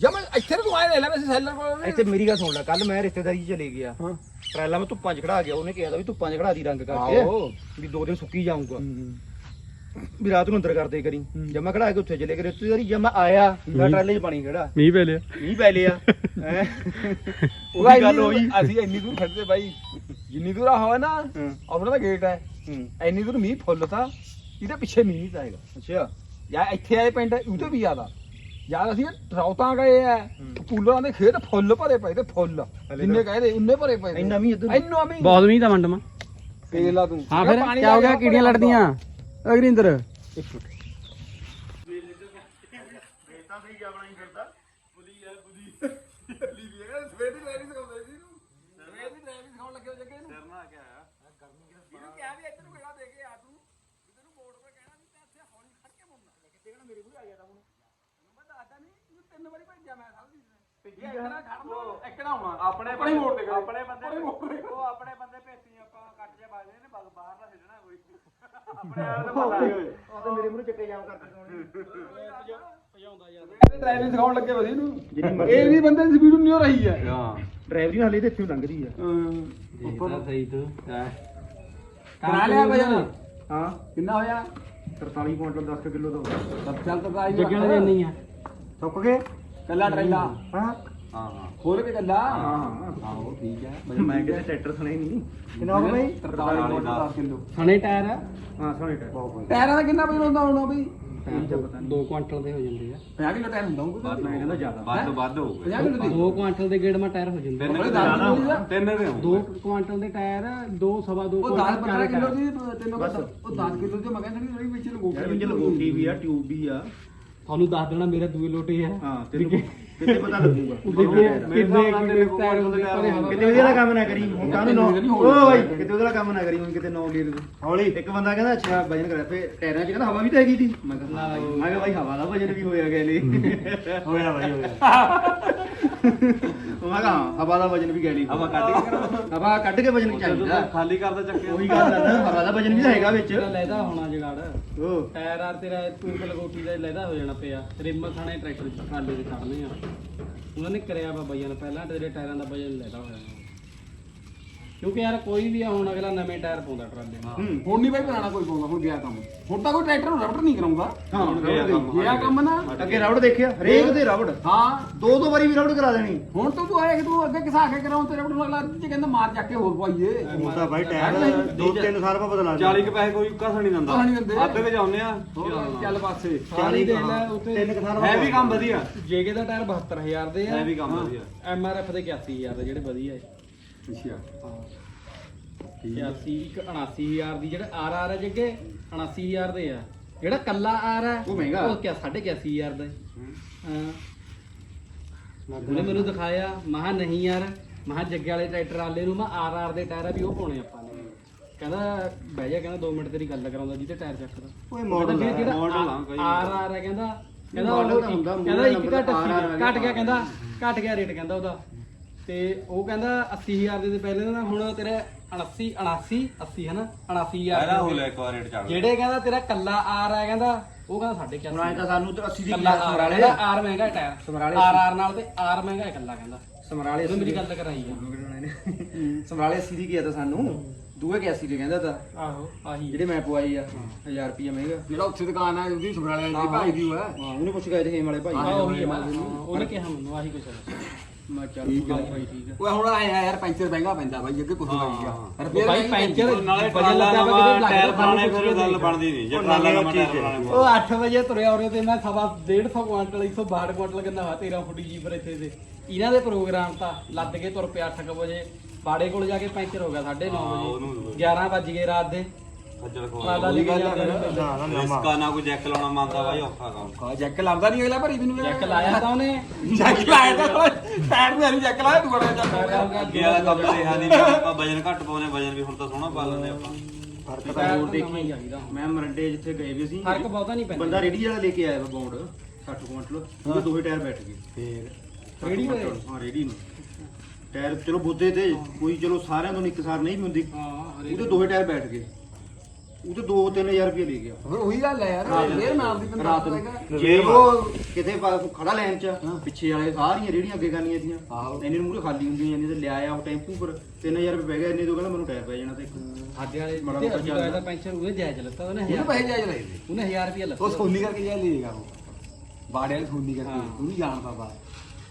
ਜਮਨ ਇੱਥੇ ਨੂੰ ਤੂੰ ਆਏ ਲੈ ਲੈ ਵੈਸੇ ਸੈਲਰ ਕੋਲ। ਇੱਥੇ ਮੇਰੀ ਗੱਲ ਸੁਣ ਲੈ ਕੱਲ ਮੈਂ ਰਿਸ਼ਤੇਦਾਰੀ 'ਚ ਚਲੇ ਗਿਆ। ਹਾਂ। ਟਰੈਲਾ ਮੈਂ ਧੁੱਪਾਂ 'ਚ ਖੜਾ ਗਿਆ ਉਹਨੇ ਕਿਹਾ ਤਾਂ ਵੀ ਧੁੱਪਾਂ 'ਚ ਖੜਾ ਦੀ ਰੰਗ ਕਰਕੇ ਵੀ ਦੋ ਦਿਨ ਸੁੱਕੀ ਜਾਊਗਾ। ਵੀ ਰਾਤ ਨੂੰ ਅੰਦਰ ਕਰਦੇ ਕਰੀ। ਜਦ ਮੈਂ ਖੜਾ ਕੇ ਉੱਥੇ ਚਲੇ ਗਏ। ਰਿਸ਼ਤੇਦਾਰੀ ਜਦ ਮੈਂ ਆਇਆ। ਮੈਂ ਟਰੈਲੇ 'ਚ ਪਾਣੀ ਖੜਾ। ਮੀਂਹ ਪੈ ਲਿਆ। ਮੀਂਹ ਪੈ ਲਿਆ। ਹੈਂ। ਉਹ ਉਹੀ ਗੱਲ ਹੋਈ। ਅਸੀਂ ਇੰਨੀ ਦੂਰ ਖੜਦੇ ਬਾਈ ਜਿੰਨੀ ਦੂਰ ਆ ਹੋਇਆ ਨਾ ਹੂੰ। ਆਪਣਾ ਤਾਂ ਗੇਟ ਹੈ। ਹੂੰ। ਇੰਨੀ ਦੂਰ ਮੀਂਹ ਫੁੱਲ ਤਾ। ਇਹਦੇ ਪਿੱਛੇ ਮੀਂਹ ਨਹੀਂ ਤਾਂ ਹੈਗਾ। ਅੱਛਾ। ਜਾਂ ਇੱਥੇ ਆਏ ਪਿੰਡ ਉਹਦੇ ਵੀ ਜ਼ਿਆਦਾ। ਯਾਰ ਅਸੀਂ ਰੌਤਾਂ ਗਏ ਆ ਹੂੰ। ਪੂਲਾਂ ਦੇ ਖੇਤ ਫੁੱਲ ਭਰੇ ਪਏ ਤੇ ਫੁੱਲ ਹਲੇ ਜਿੰਨੇ ਕਹਦੇ ਉਹਨੇ ਭਰੇ ਪਏ ਤੇ। ਇੰਨਾ ਮੀਂਹ ਇੱਧਰ ਇੰਨਾ ਮੀਂਹ ਬਹੁਤ ਮੀਂਹ ਤਾਂ ਮੰਡਮਾ ਪੀ ਲਾ ਤੂੰ ਹਾਂ ਮੈਂ ਫਿਰ ਪਾਣੀ ਕੀ ਹੋ ਗਿਆ ਲਾ ਕੇ ਕੀੜੀਆਂ ਲੜਦੀਆਂ ਅਗਰਿੰਦਰ ਤਿੰਨ ਵਾਰੀ ਭੇਜਿਆ ਮੈਂ ਸਮਝੀ ਭੇਜੀ ਇੱਕਣਾ ਖੜਨਾ ਇੱਕਣਾ ਆਉਣਾ ਆਪਣੇ ਆਪਣੇ ਮੋੜ ਤੇ ਆਪਣੇ ਬੰਦੇ ਮੋੜ ਤੇ ਉਹ ਆਪਣੇ ਬੰਦੇ ਭੇਤੀ ਆਪਾਂ ਕੱਟ ਜਾ ਬਾਜਦੇ ਨੇ ਬਗ ਬਾਹਰ ਨਾ ਛੱਡਣਾ ਕੋਈ। ਆਪਣੇ ਵਾਲੇ ਤਾਂ ਪਤਾ ਹੀ ਹੋਏ ਉਹ ਤਾਂ ਮੇਰੇ ਮੂੰਹ ਚੱਕੇ ਜਾਮ ਕਰਕੇ ਡਰਾਈਵਿੰਗ ਸਿਖਾਉਣ ਲੱਗੇ ਵਧੀ ਨੂੰ ਜਿੰਨੀ ਮਰਜ਼ੀ- ਇਹ ਵੀ ਬੰਦੇ ਦੀ ਸਪੀਡ ਨਹੀਂ ਹੋ ਰਹੀ ਹੈ ਹਾਂ। ਡਰਾਈਵਰੀ ਹਾਲੇ ਤੇ ਇੱਥੇ ਲੰਘਦੀ ਆ। ਉੱਪਰ ਸਹੀ ਤੂੰ ਕਰਾ ਲਿਆ ਭਜਨ ਹਾਂ। ਕਿੰਨਾ ਹੋਇਆ? 43 ਕੁਇੰਟਲ 10 ਕਿਲੋ ਦਾ ਚੱਲ ਤਾਂ ਆਈ ਜੱਗਣ ਦੇ ਨਹੀਂ ਆ। ਸੁੱਕ ਗਏ? ਕੱਲਾ ਟਰੇਲਾ? ਹਾਂ। ਹਾਂ। ਹਾਂ ਖੋਲ ਕੇ ਗੱਲਾ ਹਾਂ ਹਾਂ ਉਹ ਠੀਕ ਹੈ। ਮੈਂ ਕਿਹਾ ਟਰੈਕਟਰ ਸੁਣਿਆ ਹੀ ਨਹੀਂ ਕਿੰਨਾ ਹੋ ਬਈ? 43 10 ਕਿਲੋ। ਸਣੇ ਟਾਇਰ ਆ? ਹਾਂ ਸੁਣੇ ਟਰੈਕਟਰ ਟਾਇਰਾਂ ਦਾ ਕਿੰਨਾ ਵਜਨ ਹੁੰਦਾ ਹੋਣਾ ਬਈ? 2 ਕੁਆਂਟਲ ਦੇ ਹੋ ਜਾਂਦੇ ਆ। 50 ਕਿਲੋ ਟਾਇਰ ਹੁੰਦਾ ਹੋਊਗਾ। ਮੈਂ ਕਹਿੰਦਾ ਜ਼ਿਆਦਾ। ਵੱਧ ਵੱਧ ਹੋਊਗਾ। 50 ਕਿਲੋ ਦੀ? 2 ਕੁਆਂਟਲ ਦੇ ਗੇੜ ਮਾ ਟਾਇਰ ਹੋ ਜਾਂਦੇ ਕਿਲੋ ਆ। ਤਿੰਨ ਦੇ 2 ਕੁਆਂਟਲ ਦੇ ਟਾਇਰ 2 ਸਵਾ 2 ਉਹ 10 15 ਕਿਲੋ ਦੀ ਤੈਨੂੰ। ਉਹ 10 ਕਿਲੋ ਦੀ ਮਗਨ ਜਿਹੜੀ ਜਿਹੜੀ ਵਿੱਚ ਲਗੋਕੀ ਵਿੱਚ ਲਗੋਟੀ ਵੀ ਆ ਟਿਊਬ ਵੀ ਆ। ਤੁਹਾਨੂੰ ਦੱਸ ਦੇਣਾ ਮੇਰੇ ਦੂਏ ਲੋਟੇ ਆ। ਹਾਂ ਤੈਨੂੰ ਕਿਤੇ ਪਤਾ ਲੱਗੂਗਾ? ਕਿੰਨੇ ਕਿੰਨੇ ਹੁੰਦੇ ਪਰੇ ਹਵਾ ਕਿਤੇ ਉਹਦੇ ਵਾਲਾ ਕੰਮ ਨਾ ਕਰੀ। ਹੁਣ ਕਾਹਨੂੰ ਨੌ ਓ। ਬਾਈ ਕਿਤੇ ਉਹਦੇ ਵਾਲਾ ਕੰਮ ਨਾ ਕਰੀ ਹੁਣ ਕਿਤੇ ਨੌ ਗੇਰ ਦੇ ਹੌਲੀ। ਇੱਕ ਬੰਦਾ ਕਹਿੰਦਾ ਅੱਛਾ ਵਜਨ ਕਰਿਆ। ਫੇ ਟਾਇਰਾਂ 'ਚ ਕਹਿੰਦਾ ਹਵਾ ਵੀ ਤਾਂ ਹੈਗੀ ਦੀ ਮੈਂ ਕਿਹਾ ਹਾਂ ਬਾਈ। ਮੈਂ ਕਿਹਾ ਬਾਈ ਹਵਾ ਦਾ ਵਜਨ ਵੀ ਹੋਇਆ ਗਿਆ ਲਈ ਹੋਇਆ ਬਾਈ ਹੋਇਆ। ਮੈਂ ਕਿਹਾ ਹਾਂ ਹਵਾ ਦਾ ਵਜਨ ਵੀ ਗੈਲੀ ਹਵਾ ਕੱਢ ਕੇ ਹਵਾ ਕੱਢ ਕੇ ਵਜਨ ਚਾਹੀਦਾ ਖਾਲੀ ਕਰਦਾ ਚੱਕੇ ਉਹੀ ਗੱਲ ਨਾ ਹਵਾ ਦਾ ਵਜਨ ਵੀ ਤਾਂ ਹੈਗਾ ਵਿੱਚ। ਲੈਦਾ ਹੋਣਾ ਜਗਾੜ। ਟਾਇਰ ਆ ਤੇਰਾ ਟੂਬ ਲਗੋਟੀ ਦਾ ਲੈਦਾ ਹੋ ਜਾਣਾ ਪਿਆ। ਰਿਮ ਥਾਣੇ ਟਰੈਕਟਰ ਚ ਟਰਾਲੇ ਦੇ ਖੜਨੇ ਆ। ਉਹਨਾਂ ਨੇ ਕਰਿਆ ਵਾ ਬਈਆਂ ਨੇ ਪਹਿਲਾਂ ਤੇਰੇ ਟਾਇਰਾਂ ਦਾ ਵਜਨ ਲੈਦਾ ਹੋਇਆ। ਕਿਉਂਕਿ ਯਾਰ ਕੋਈ ਵੀ ਆ ਹੁਣ ਅਗਲਾ ਨਵੇਂ ਟਾਇਰ ਪਾਉਂਦਾ ਟਰਾਲੇ ਨੂੰ। ਹੂੰ। ਹੁਣ ਨਹੀਂ ਬਾਈ ਪੁਰਾਣਾ ਕੋਈ ਪਾਉਂਦਾ ਹੁਣ ਗਿਆ ਕੰਮ। ਹੁਣ ਤਾਂ ਕੋਈ ਟਰੈਕਟਰ ਨੂੰ ਰਬੜ ਨਹੀਂ ਕਰਾਉਂਦਾ। ਹਾਂ ਗਿਆ ਕੰਮ ਨਾ। ਅੱਗੇ ਰਬੜ ਦੇਖਿਆ ਹਰੇਕ ਦੇ ਰਬੜ। ਹਾਂ। ਦੋ ਦੋ ਵਾਰੀ ਵੀ ਰਬੜ ਕਰਾ ਦੇਣੀ। ਹੁਣ ਤਾਂ ਤੂੰ ਆਇਆ ਕਿ ਤੂੰ ਅੱਗੇ ਕਿਸਾ ਕੇ ਕਰਾਉਂ ਤੇ ਰਬੜ ਨੂੰ ਅਗਲਾ ਚ ਕਹਿੰਦਾ ਮਾਰ ਚੱਕ ਕੇ ਹੋਰ ਪਾਈਏ ਹੁਣ ਤਾਂ ਬਾਈ ਟਾਇਰ ਦੋ ਤਿੰਨ ਸਾਲ ਬਾਅਦ ਬਦਲਾ 40 ਕੇ ਪੈਸੇ ਕੋਈ ਕਸ ਨਹੀਂ ਦਿੰਦਾ। ਕਸ ਨਹੀਂ ਦਿੰਦੇ। ਅੱਧ ਕੇ ਜਾਉਂਦੇ ਆ। ਚੱਲ ਪਾਸੇ। ਸਾਰੀ ਦੇ ਲੈ ਉੱਤੇ। ਤਿੰਨ ਕੁ ਸਾਲ ਹੈ ਵੀ ਕੰਮ ਵਧੀਆ। ਜੇਕੇ ਦਾ ਟਾਇਰ 72000 ਦੇ ਆ। ਹੈ ਵੀ ਕੰਮ ਵਧੀਆ। ਐਮ ਆਰ ਐਫ ਦੇ 81000 ਦੇ ਜਿਹੜੇ ਵਧੀਆ ਹੈ। ਅੱਛਾ ਹਾਂ 86 ਇੱਕ 79000 ਦੀ ਜਿਹੜਾ ਆਰ ਆਰ ਹੈ ਜੱਗੇ 79000 ਦੇ ਆ ਜਿਹੜਾ ਕੱਲਾ ਆਰ ਹੈ ਉਹ ਮਹਿੰਗਾ। ਉਹ ਕਿਆ 81500 ਦਾ ਹੈ। ਹਾਂ ਉਹਨੇ ਮੈਨੂੰ ਦਿਖਾਇਆ ਮਹਾ ਨਹੀਂ ਯਾਰ ਮਹਾ ਜੱਗੇ ਵਾਲੇ ਟਰੈਕਟਰ ਵਾਲੇ ਨੂੰ ਮੈਂ ਆਰ ਆਰ ਦੇ ਟਾਇਰ ਆ ਵੀ ਉਹ ਪਾਉਣੇ ਆਪਾਂ ਨੇ ਕਹਿੰਦਾ ਬਹਿ ਜਾ ਕਹਿੰਦਾ 2 ਮਿੰਟ ਤੇਰੀ ਗੱਲ ਕਰਾਉਂਦਾ ਜਿਹਦੇ ਟਾਇਰ ਚੱਕਦਾ ਓਏ ਮਾਡਲ ਆ, model ਆ ਕੋਈ। ਆਰ ਆਰ ਹੈ ਕਹਿੰਦਾ ਕਹਿੰਦਾ model ਤਾਂ ਹੁੰਦਾ, ਕਹਿੰਦਾ ਇੱਕ model ਘੱਟ RR ਆ ਗਿਆ। ਘਟ ਗਿਆ ਕਹਿੰਦਾ ਘਟ ਗਿਆ ਰੇਟ ਕਹਿੰਦਾ ਉਹਦਾ ਤੇ ਉਹ ਕਹਿੰਦਾ 80000 ਦੇ ਤੇ ਪਹਿਲੇ ਨਾ ਹੁਣ ਤੇਰੇ 79 79 80 ਹੈ ਨਾ 79000 ਪਹਿਲਾਂ ਹੋ ਲਿਆ ਇੱਕ ਵਾਰ ਰੇਟ ਚੜ ਜਿਹੜੇ ਕਹਿੰਦਾ ਤੇਰਾ ਕੱਲਾ ਆਰ ਹੈ ਕਹਿੰਦਾ ਉਹ ਕਹਿੰਦਾ ਸਾਡੇ ਹੁਣ ਆਏ ਤਾਂ ਸਾਨੂੰ ਤੇ 80 ਦੀ ਕੱਲਾ ਕੀਮਤ ਸਮਰਾਲੇ ਸਮਰਾਲੇ ਦਾ ਆਰ ਮਹਿੰਗਾ ਟਾਇਰ ਸਮਰਾਲੇ ਆਰ ਆਰ ਨਾਲ ਤੇ ਆਰ ਮਹਿੰਗਾ ਹੈ ਕੱਲਾ ਕਹਿੰਦਾ। ਸਮਰਾਲੇ ਮੇਰੀ ਗੱਲ ਕਰਾਈ ਆ। ਸਮਰਾਲੇ 80 ਦੀ ਗਿਆ ਤਾਂ ਸਾਨੂੰ? ਦੂਏ 81 ਦੇ ਕਹਿੰਦਾ ਤਾਂ। ਆਹੋ ਆਹੀ ਜਿਹੜੇ ਮੈਂ ਪਵਾਈ ਆ 1000 ਰੁਪਿਆ ਮਹਿੰਗਾ। ਜਿਹੜਾ ਉੱਥੇ ਦੁਕਾਨ ਆ ਉਹਦੀ ਸਮਰਾਲੇ ਦੀ ਭਾਈ ਦੀ ਹੋਇਆ ਹਾਂ ਉਹਨੇ ਪੁੱਛ ਗਏ ਤੇ ਹੇਮ ਵਾਲੇ ਭਾਈ ਉਹੀ ਆ, ਹਾਂ, ਉਹਨੇ ਕਿਹਾ ਮੈਨੂੰ ਆਹੀ ਕੁਛ ਹੈ ਮੈਂ ਚੱਲ ਠੀਕ ਆ। ਭਾਈ ਠੀਕ ਆ। ਓਏ ਹੁਣ ਆਇਆ ਯਾਰ ਪੈਂਚਰ ਮਹਿੰਗਾ ਪੈਂਦਾ ਬਾਈ ਅੱਗੇ ਕੁਝ ਨਹੀਂ ਗਿਆ ਉਹ ਬਾਈ ਪੈਂਚਰ ਨਾਲੇ ਟਰਾਲਾ ਨਵਾਂ ਟਾਇਰ ਪਾਣੇ ਫਿਰ ਗੱਲ। ਬਣਦੀ ਨਹੀਂ ਜੇ ਟਰਾਲਾ ਨਵੀਂ ਟਾਇਰ। ਪਾਣੇ ਉਹ 8 ਵਜੇ ਤੁਰਿਆ ਉਰੇ ਤੇ ਮੈਂ ਸਵਾ 150 ਕੁਆਂਟਲ 162 ਕੁਆਂਟਲ ਕਿੰਨਾ ਵਾ 13 ਫੁੱਟੀ ਜੀਪ ਇੱਥੇ ਤੇ ਇਹਨਾਂ ਦੇ ਪ੍ਰੋਗਰਾਮ ਤਾਂ ਲੱਦ ਕੇ ਤੁਰ ਪਿਆ 8 ਵਜੇ ਬਾੜੇ ਕੋਲ ਜਾ ਕੇ ਪੈਂਚਰ ਹੋ ਗਿਆ 9:30 ਉਹਨੂੰ ਵਜੇ 11 ਵੱਜ ਗਏ ਰਾਤ ਦੇ। ਖੱਜਲ ਟਰਾਲਾ ਖੋਲ ਲੈ ਕੇ ਜਾਂਦੇ ਨੇ ਪਹਿਲੇ। ਰਿਸਕਾ ਨਾ ਕੋਈ ਜੈਕ ਲਾਉਣਾ ਮੰਨਦਾ ਬਾਈ ਔਖਾ ਕੰਮ। ਹਾਂ ਜੈਕ ਲਾਉਂਦਾ ਨਹੀਂ ਅਗਲਾ ਭਰੀ ਮੈਨੂੰ ਚੈੱਕ ਲਾਇਆ ਤਾਂ ਉਹਨੇ। ਜੈਕ ਲਾਇਆ ਤਾਂ ਟਾਇਰ ਵੀ ਨਹੀਂ ਜੈਕ ਲਾਇਆ ਦੂੜਾ ਜੈਕ ਅੱਗੇ ਵਾਲਾ ਕੰਮ ਰਿਹਾ ਨਹੀਂ। ਵੀ ਆਪਾਂ ਵਜਨ ਘੱਟ ਪਾਉਨੇ ਵਜਨ ਵੀ ਹੁਣ ਤਾਂ ਸੋਹਣਾ ਪਾ ਲੈਂਦੇ ਆਪਾਂ। ਫ਼ਰਕ ਤਾਂ ਟਾਇਰ ਹੋਰ ਤਾਂ ਨਵਾਂ ਹੀ ਦੇਖੀ। ਚਾਹੀਦਾ। ਹੁਣ। ਮੈਂ ਮਰੰਡੇ ਜਿੱਥੇ ਗਏ ਵੀ ਸੀ ਫ਼ਰਕ ਬਹੁਤਾ ਨਹੀਂ ਪੈਂਦਾ। ਬੰਦਾ ਰੇੜੀ ਵਾਲਾ ਲੈ ਕੇ ਆਇਆ ਵਾ ਬੌਂਡ 60 ਕੁਇੰਟਲ। ਉਹਦੇ ਦੋਹੇ ਟਾਇਰ ਬੈਠ ਗਏ। ਫੇਰ? ਰੇਹੜੀ ਵਾਲੇ? ਹਾਂ ਰੇੜੀ ਨੂੰ। ਟਾਇਰ ਚਲੋ ਬੁੱਧੇ ਤੇ ਕੋਈ ਚਲੋ ਸਾਰਿਆਂ ਤੋਂ ਇੱਕ ਸਾਰ ਨਹੀਂ ਵੀ ਹੁੰਦੀ। ਉਹਦੇ ਦੋਹੇ ਟਾਇਰ ਬੈਠ ਗਏ। ਉਹਦੇ 2-3000 ਰੁਪਏ ਲੈ ਗਿਆ। ਫਿਰ ਉਹੀ ਗੱਲ ਹੈ ਯਾਰ ਫੇਰ ਨਾਮ ਦੀ ਰਾਤ ਬੰਦਾ ਨੂੰ ਜੇ ਉਹ ਕਿਤੇ ਪਾ- ਖੜਾ ਲੈਣ ਚ ਪਿੱਛੇ ਵਾਲੇ ਸਾਰੀਆਂ ਰੇੜੀਆਂ ਅੱਗੇ ਕਰਨੀਆਂ ਦੀਆਂ ਆਹੋ। ਇੰਨੇ ਮੂਰੇ ਖਾਲੀ ਹੁੰਦੀਆਂ ਜਾਂਦੀਆਂ ਤੇ ਲਿਆਇਆ ਉਹ ਟੈਂਪੂ ਪਰ 3000 ਰੁਪਏ ਪੈ ਗਿਆ ਇੰਨੇ ਤੋਂ ਕਹਿੰਦਾ ਮੈਨੂੰ ਟਾਇਰ ਪੈ ਜਾਣਾ ਤੇ ਇੱਕ। ਸਾਡੇ ਵਾਲੇ ਮਾੜਾ ਮੋਟਾ ਲਾਇਆ ਤਾਂ ਪੈਂਚਰ ਉਹਨੇ ਜਾਇਜ਼ ਲੱਤਾ ਉਹਨੇ ਉਹਨੂੰ ਹਜ਼ਾਰ ਪੈਸੇ ਜਾਇਜ਼ ਲਾਏ ਸੀ। ਉਹਨੇ 1000 ਰੁਪਏ ਲੱਤਾ। ਉਹ ਸੋਨੀ ਕਰਕੇ ਜਾਇਜ਼ ਲਏਗਾ ਉਹ। ਬਾੜੇ ਵਾਲੇ ਸੋਨੀ ਕਰਕੇ ਤੂੰ ਨਹੀਂ ਜਾਣਦਾ ਬਾ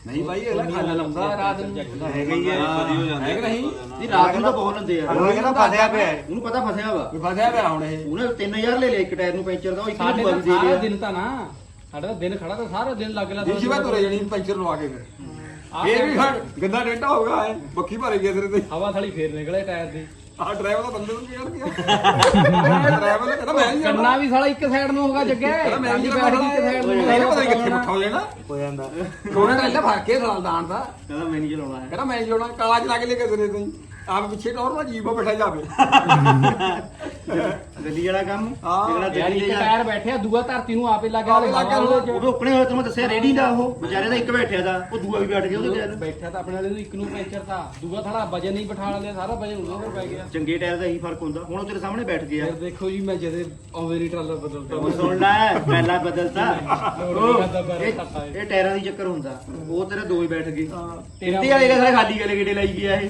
ਨਹੀਂ ਬਾਈ ਅਗਲਾ ਖਾਣਾ ਲਾਉਂਦਾ ਰਾਤ ਨੂੰ ਹੈਗਾ ਹੀ ਹੈ। ਹੋ ਜਾਂਦਾ ਹੈ ਕਿ ਨਹੀਂ? ਨਹੀਂ ਰਾਤ ਨੂੰ ਤਾਂ ਬਹੁਤ ਲੰਦੇ ਆ। ਉਹ ਕਹਿੰਦਾ ਫਸਿਆ ਪਿਆ। ਹੈ। ਉਹਨੂੰ ਪਤਾ ਫਸਿਆ ਵਾ। ਵੀ ਫਸਿਆ ਪਿਆ ਹੁਣ ਇਹ। ਉਹਨੇ 3000 ਲੈ ਲਿਆ ਇੱਕ ਟਾਇਰ ਨੂੰ ਪੈਂਚਰ ਦਾ ਉਹ ਇੱਕ ਸਾਡੇ ਨੂੰ ਤਾਂ ਵੀ ਦੇ ਸਾਰਾ ਗਿਆ ਦਿਨ ਤਾਂ ਨਾ ਸਾਡਾ ਤਾਂ ਦਿਨ ਖੜਾ ਤਾਂ ਸਾਰਾ ਦਿਨ ਲੱਗ ਜੀ ਸ਼ਿਵਾ ਤੁਰੇ ਜਣੀ ਪੈਂਚਰ ਲਵਾ ਕੇ ਫਿਰ। ਆਹ ਇਹ ਵੀ ਹਣ ਗੰਦਾ ਡੇਟਾ ਹੋਗਾ ਹੈ ਬੱਕੀ ਭਰੇ ਗਿਆ ਤੇਰੇ ਤੇ। ਹਵਾ ਥਲੀ ਫੇਰ ਨਿਕਲੇ ਟਾਇਰ ਦੀ। ਆਹ ਡਰਾਈਵਰ ਦਾ ਬੰਦੇ ਨੂੰ ਕੀ ਕਰ ਗਿਆ ਡਰਾਈਵਰ ਨੇ ਕਹਿੰਦਾ ਮੈਂ ਨਹੀਂ ਜਾਣਾ ਕੰਨਾ ਵੀ ਸਾਲਾ ਇੱਕ ਸਾਈਡ ਨੂੰ ਹੋਗਾ ਜੱਗੇ। ਕਹਿੰਦਾ ਮੈਂ ਨਹੀਂ ਬੈਠ ਜਾਣਾ ਗਈ ਇੱਕ ਸਾਈਡ ਨੂੰ ਇਹ ਪਤਾ ਨਹੀਂ ਕਿੱਥੇ ਮੁੱਠਾ ਹੋ ਜਾਣਾ। ਹੋ ਜਾਂਦਾ। ਕੋਣਾ ਟੱਲਾ ਫੜ ਕੇ ਸਲਾਲਦਾਨ ਦਾ। ਕਹਿੰਦਾ ਮੈਂ ਨਹੀਂ ਚਲਾਉਣਾ ਹੈ। ਕਹਿੰਦਾ ਮੈਂ ਨਹੀਂ ਜਾਣਾ ਕਾਲਾ ਚਲਾ ਕੇ ਲੈ ਕੇ ਤੇਰੇ ਤੇ ਆਪ ਪਿੱਛੇ ਟੌਰ ਨਾ ਜੀਬਾ ਬੈਠਾ ਜਾਵੇ। ਗੱਡੀ ਵਾਲਾ ਕੰਮ? ਹਾਂ। ਜਿਹੜਾ ਯਾਰ ਦਿੱਲੀ ਇੱਕ ਟਾਇਰ ਬੈਠਿਆ ਦੂਆ ਧਰਤੀ ਨੂੰ ਆਪੇ ਲੱਗਾ ਆਪੇ ਲੱਗ ਉਹ ਵੀ ਆਪਣੇ ਹੋਇਆ ਤੈਨੂੰ ਮੈਂ ਦੱਸਿਆ ਰੇੜੀ ਦਾ ਉਹ। ਵਿਚਾਰੇ ਦਾ ਇੱਕ ਬੈਠਿਆ ਦਾ ਉਹ ਦੂਆ ਵੀ ਬੈਠ ਗਿਆ ਉਹਦੇ ਟਾਇਰ ਬੈਠਿਆ ਤਾਂ ਆਪਣੇ ਵਾਲੇ ਨੂੰ ਇੱਕ ਨੂੰ ਪੈਂਚਰ ਤਾਂ। ਦੂਆ ਥੜਾ ਵਜਨ ਨਹੀਂ ਬਿਠਾ ਲਿਆ ਸਾਰਾ ਵਜਨ ਉਹਦੇ ਤੇ ਪੈ ਗਿਆ। ਚੰਗੇ ਟਾਇਰ ਦਾ ਇਹੀ ਫ਼ਰਕ ਹੁੰਦਾ। ਹੁਣ ਉਹ ਤੇਰੇ ਸਾਹਮਣੇ ਬੈਠ ਗਿਆ। ਫਿਰ ਦੇਖੋ ਜੀ ਮੈਂ ਜਦੇ ਆਉਂਦੇ ਨਹੀਂ ਟਰਾਲਾ ਬਦਲਦਾ। ਉਹ ਸੁਣ ਲੈ ਪਹਿਲਾਂ ਬਦਲਤਾ। ਲੋੜ ਉਹ, ਨਹੀਂ ਕਰਦਾ ਪੈਰ ਇਹ ਧੱਕਾ ਇਹ। ਇਹ ਟਾਇਰਾਂ ਦੀ ਚੱਕਰ ਹੁੰਦਾ। ਉਹ ਤੇਰੇ ਦੋ ਹੀ ਬੈਠ ਗਏ। ਤੇਰਾ ਵਾਲੇ ਸਾਰੇ ਖਾਲੀ ਗਲੇ ਗੇੜੇ ਲਾਈ ਗਿਆ ਇਹ।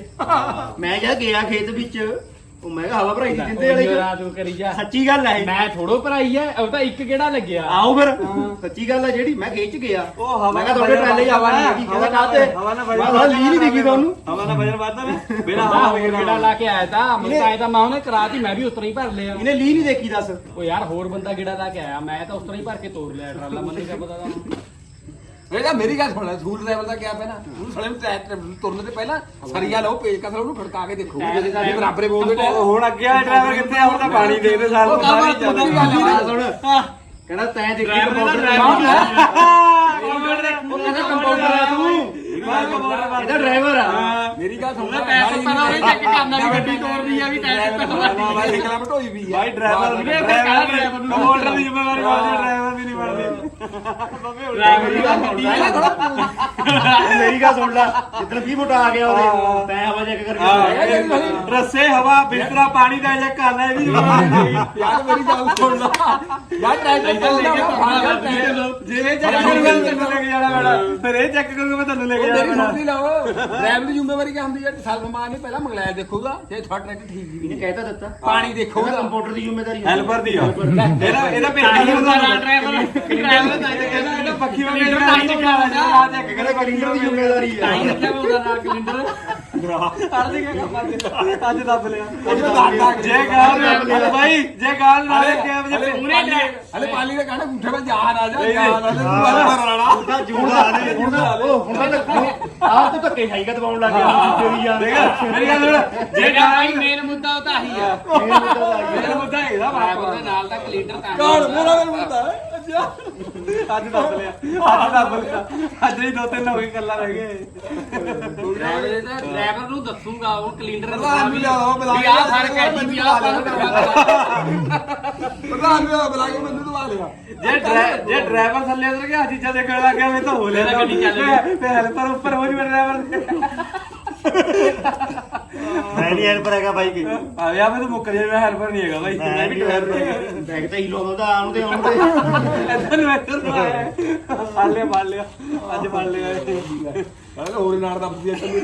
ਮੈਂ ਕਿਹਾ ਗਿਆ ਖੇਤ ਵਿੱਚ। ਉਹ ਮੈਂ ਕਿਹਾ ਹਵਾ ਭਰਾਈ ਦੀ ਜਿੰਦੇ ਵਾਲੇ ਚ। ਰਾਤ ਨੂੰ ਕਰੀ ਜਾ। ਸੱਚੀ ਗੱਲ ਹੈ ਮੈਂ ਥੋੜੋ ਭਰਾਈ ਐ ਉਹ ਤਾਂ ਇੱਕ ਕਿਹੜਾ ਲੱਗਿਆ? ਆਓ ਫਿਰ। ਸੱਚੀ ਗੱਲ ਹੈ ਜਿਹੜੀ ਮੈਂ ਖੇਚ ਗਿਆ। ਉਹ ਹਵਾ ਮੈਂ ਕਿਹਾ ਤੁਹਾਡੇ ਟਰਾਲੇ 'ਚ ਹਵਾ ਨਹੀਂ ਹੈਗੀ ਕਹਿੰਦਾ ਕਾਹਤੇ ਹਵਾ ਨਾਲ ਮੈਂ ਕਿਹਾ ਲੀ ਨਹੀਂ ਦਿਖੀ ਤੁਹਾਨੂੰ। ਹਵਾ ਨਾਲ ਵਜਨ ਵੱਧਦਾ ਨਾ ਬਿਨਾ ਹਵਾ ਹਵਾ ਹੋਰ ਵਜਨ ਕਿਹੜਾ ਲਾ ਕੇ ਆਇਆ ਤਾਂ? ਮੈਂ ਤਾਂ ਆਇਆ ਤਾਂ ਮੈਂ ਉਹਨੇ ਕਰਾਤੀ ਮੈਂ ਵੀ ਉਤਰਾ ਹੀ ਭਰ ਲਿਆ। ਇਹਨੇ ਲੀ ਨਹੀਂ ਦੇਖੀ ਦੱਸ। ਉਹ ਯਾਰ ਹੋਰ ਬੰਦਾ ਕਿਹੜਾ ਲਾ ਕੇ ਆਇਆ? ਮੈਂ ਤਾਂ ਉਤਰਾ ਹੀ ਭਰ ਕੇ ਤੋੜ ਲਿਆ ਟਰਾਲਾ ਮੈਨੂੰ ਕਿਆ ਪਤਾ ਤਾਂ ਇਹਦਾ ਮੇਰੀ ਗੱਲ ਸੁਣ ਲੈ ਸਕੂਲ ਡਰਾਈਵਰ ਦਾ ਕਿਆ ਪੈਣਾ? ਉਹਨੂੰ ਸੜੇ ਨੂੰ ਟਾਇਰ ਤੁਰਨ ਤੇ ਪਹਿਲਾਂ ਸਰੀਆ ਲਓ ਪੇਜ ਕਸਰ ਉਹਨੂੰ ਖੜਕਾ ਕੇ ਦੇਖੋ। ਜੇ ਬਰਾਬਰੇ ਬੋਲਦੇ ਟਾਇਰ ਹੁਣ ਅੱਗੇ ਆ ਡਰਾਈਵਰ ਕਿੱਥੇ ਆ? ਹੁਣ ਤਾਂ ਪਾਣੀ ਦੇ ਦੇ ਸਾਲ ਉਹ ਕੰਮ ਵੀ ਗੱਲ ਆ ਸੁਣ ਕਹਿੰਦਾ ਤੈਂ ਦੇਖੀ ਦਾ ਕੰਪਿਊਟਰ ਡਰਾਈਵਰ ਉਹ ਕਹਿੰਦਾ ਕੰਪਿਊਟਰ ਆ ਤੂੰ। ਇਹਦਾ ਡਰਾਈਵਰ ਆ। ਮੇਰੀ ਗੱਲ ਸੁਣ ਲੈ ਟਾਇਰ ਤੋਂ ਪਹਿਲਾਂ ਉਹਨੇ check ਕਰਨਾ ਵੀ ਗੱਡੀ ਆ ਵੀ ਟਾਇਰ ਵੀ ਆ। ਡਰਾਈਵਰ ਨੂੰ ਦੀ ਜ਼ਿੰਮੇਵਾਰੀ ਵਾਲੀ ਡਰਾਈਵਰ ਦੀ ਨਹੀਂ ਬਣਦੀ। ਡਰਾਈਵਰ ਦੀ ਗੱਲ ਗੱਡੀ ਪਹਿਲਾਂ ਥੋੜਾ ਮੇਰੀ ਗੱਲ ਸੁਣ ਲੈ ਜਿੱਦਣ 20 ਫੁੱਟ ਆ ਗਿਆ ਉਹਦੇ ਤੈਂ ਹਵਾ ਚੈੱਕ ਕਰਕੇ ਰੱਸੇ ਹਵਾ ਬਿਸਤਰਾ ਪਾਣੀ ਦਾ ਜੇ ਕਰਨਾ ਇਹ ਵੀ ਯਾਰ ਮੇਰੀ ਗੱਲ ਸੁਣ ਲੈ। ਯਾਰ ਤੋਂ ਲੈ ਕੇ ਜਿਵੇਂ ਚੈੱਕ ਕਰੂਗਾ ਤੈਨੂੰ ਲੈ ਕੇ ਜਾਣਾ ਮੈਡਾ ਫਿਰ ਇਹ ਚੈੱਕ ਕਰੂਗਾ ਮੈਂ ਤੁਹਾਨੂੰ ਲੈ ਕੇ ਮੇਰੀ ਸੁਣਦੀ ਲਓ। ਡਰਾਈਵਰ ਦੀ ਜ਼ਿੰਮੇਵਾਰੀ ਕੀ ਹੁੰਦੀ ਹੈ? ਸਲਮਾਨ ਨੇ ਪਹਿਲਾਂ ਮੰਗਲਾਇਆ ਦੇਖੂਗਾ ਜੇ ਤੁਹਾਡਾ ਟਰੈਕਟਰ ਠੀਕ ਹੀ। ਨਹੀਂ ਕਹਿਤਾ ਦਿੱਤਾ। ਪਾਣੀ ਦੇਖੂਗਾ। ਕੰਪਿਊਟਰ ਦੀ ਜ਼ਿੰਮੇਵਾਰੀ ਹੈ ਹੈਲਪਰ ਦੀ ਆ। ਇਹਦਾ ਇਹਦਾ ਭੇਜ ਡਰਾਈਵਰ ਡਰਾਈਵਰ ਦਾ ਕਹਿੰਦਾ ਇਹਦਾ ਪੱਖੀ ਚੈੱਕ ਕਰਾ ਜਾ ਆ। ਚੈੱਕ ਕਹਿੰਦਾ ਕਲੀਨਰ ਦੀ ਜ਼ਿੰਮੇਵਾਰੀ ਤਾਂ ਹੀ ਹੈ ਰੱਖਿਆ ਵਾ ਉਹਦਾ ਨਾਲ ਕਲਿੰਡਰ ਅਰਦੀ ਕੇ ਕੰਮ ਅੱਜ ਦੱਬ ਲਿਆ ਅੱਜ ਦੱਬ ਜੇ ਗਾਲ ਭਾਈ ਜੇ ਗਾਲ ਨਾ ਲੈ ਕੇ ਆਵੇ ਜੇ ਹਲੇ ਪਾਲੀ ਦੇ ਕਹਿੰਦਾ ਗੁੱਠੇ ਵਿੱਚ ਜਾਨ ਆ ਜਾ ਜਾਨ ਆ ਜਾ ਤੂੰ ਵਾਲਾ ਮਰਣਾ ਉਹਦਾ ਜੂੜ ਦਾ ਹੁਣ ਤਾਂ ਉਹ ਹੁਣ ਤਾਂ ਆਹ ਤੂੰ ਧੱਕੇ ਖਾਈਗਾ ਦਬਾਉਣ ਲੱਗ ਗਿਆ ਤੇਰੀ ਯਾਰ ਦੇਖ ਮੇਰੀ ਗੱਲ ਸੁਣ ਜੇ ਜੇ ਗਾਲ ਮੇਨ ਮੁੱਦਾ ਉਹ ਤਾਂ ਆਹੀ ਆ ਮੇਰਾ ਮੁੱਦਾ ਹੈਗਾ ਡਰਾਈਵਰ ਦੇ ਨਾਲ ਦਾ ਕਲਿੰਡਰ ਤਾਂ ਕੌਣ ਮੇਰਾ ਵੀ ਮੁੰਡਾ ਹੈ। ਅੱਛਾ ਅੱਜ ਦੱਬ ਲਿਆ। ਅੱਜ ਦੱਬ ਲਿਆ। ਅੱਜ ਹੀ ਦੋ ਤਿੰਨ ਹੋ ਗਏ ਗੱਲਾਂ ਰਹਿ ਗਏ ਡਰਾਈਵਰ ਦੇ ਤਾਂ ਡਰਾਈਵਰ ਨੂੰ ਦੱਸੂਗਾ ਉਹ ਕਲਿੰਡਰ ਪ੍ਰਧਾਨ ਨੂੰ ਲਿਆਓ, ਬੁਲਾ ਵੀ ਆਹ ਫ਼ਰਕ ਹੈ ਜੀ ਵੀ ਆਹ ਫ਼ਰਕ ਹੈ ਪ੍ਰਧਾਨ ਨੂੰ ਬੁਲਾ ਕੇ ਮੈਨੂੰ ਦਵਾ ਲਿਆ। ਜੇ ਡਰਾ- ਜੇ ਡਰਾਈਵਰ ਥੱਲੇ ਉਤਰ ਗਿਆ ਚੀਜ਼ਾਂ ਦੇਖਣ ਲੱਗ ਗਿਆ ਮੈਂ ਤਾਂ ਹੋ ਲਿਆ ਗੱਡੀ ਚੱਲ ਗਈ। ਤੇ ਹੈਲਪਰ ਉੱਪਰ ਹੋ ਜਵੇ ਡਰਾਈਵਰ ਮੈਂ ਨਹੀਂ ਹੈਲਪਰ ਹੈਗਾ ਬਾਈ ਕੀ ਆ ਯਾ ਮੈਂ ਤਾਂ ਮੁੱਕ ਜੇ ਮੈਂ ਹੈਲਪਰ ਨਹੀਂ ਹੈਗਾ ਭਾਈ ਮੈਂ ਵੀ ਡਰਾਈਵਰ ਬੈਗ ਤਾਂ ਹੀ ਲਾਉਂਦਾ ਆਉਣ ਦੇ। ਆਉਣ ਦੇ ਨੂੰ ਇੱਧਰ ਨੂੰ ਆਇਆ। ਫੜ ਲਿਆ ਫੜ ਲਿਆ ਅੱਜ ਫੜ ਲਿਆ। ਹਲੇ ਹੋਰ ਨਾਲ ਦਾ ਬੁੱਧੀ ਚੱਲੀ।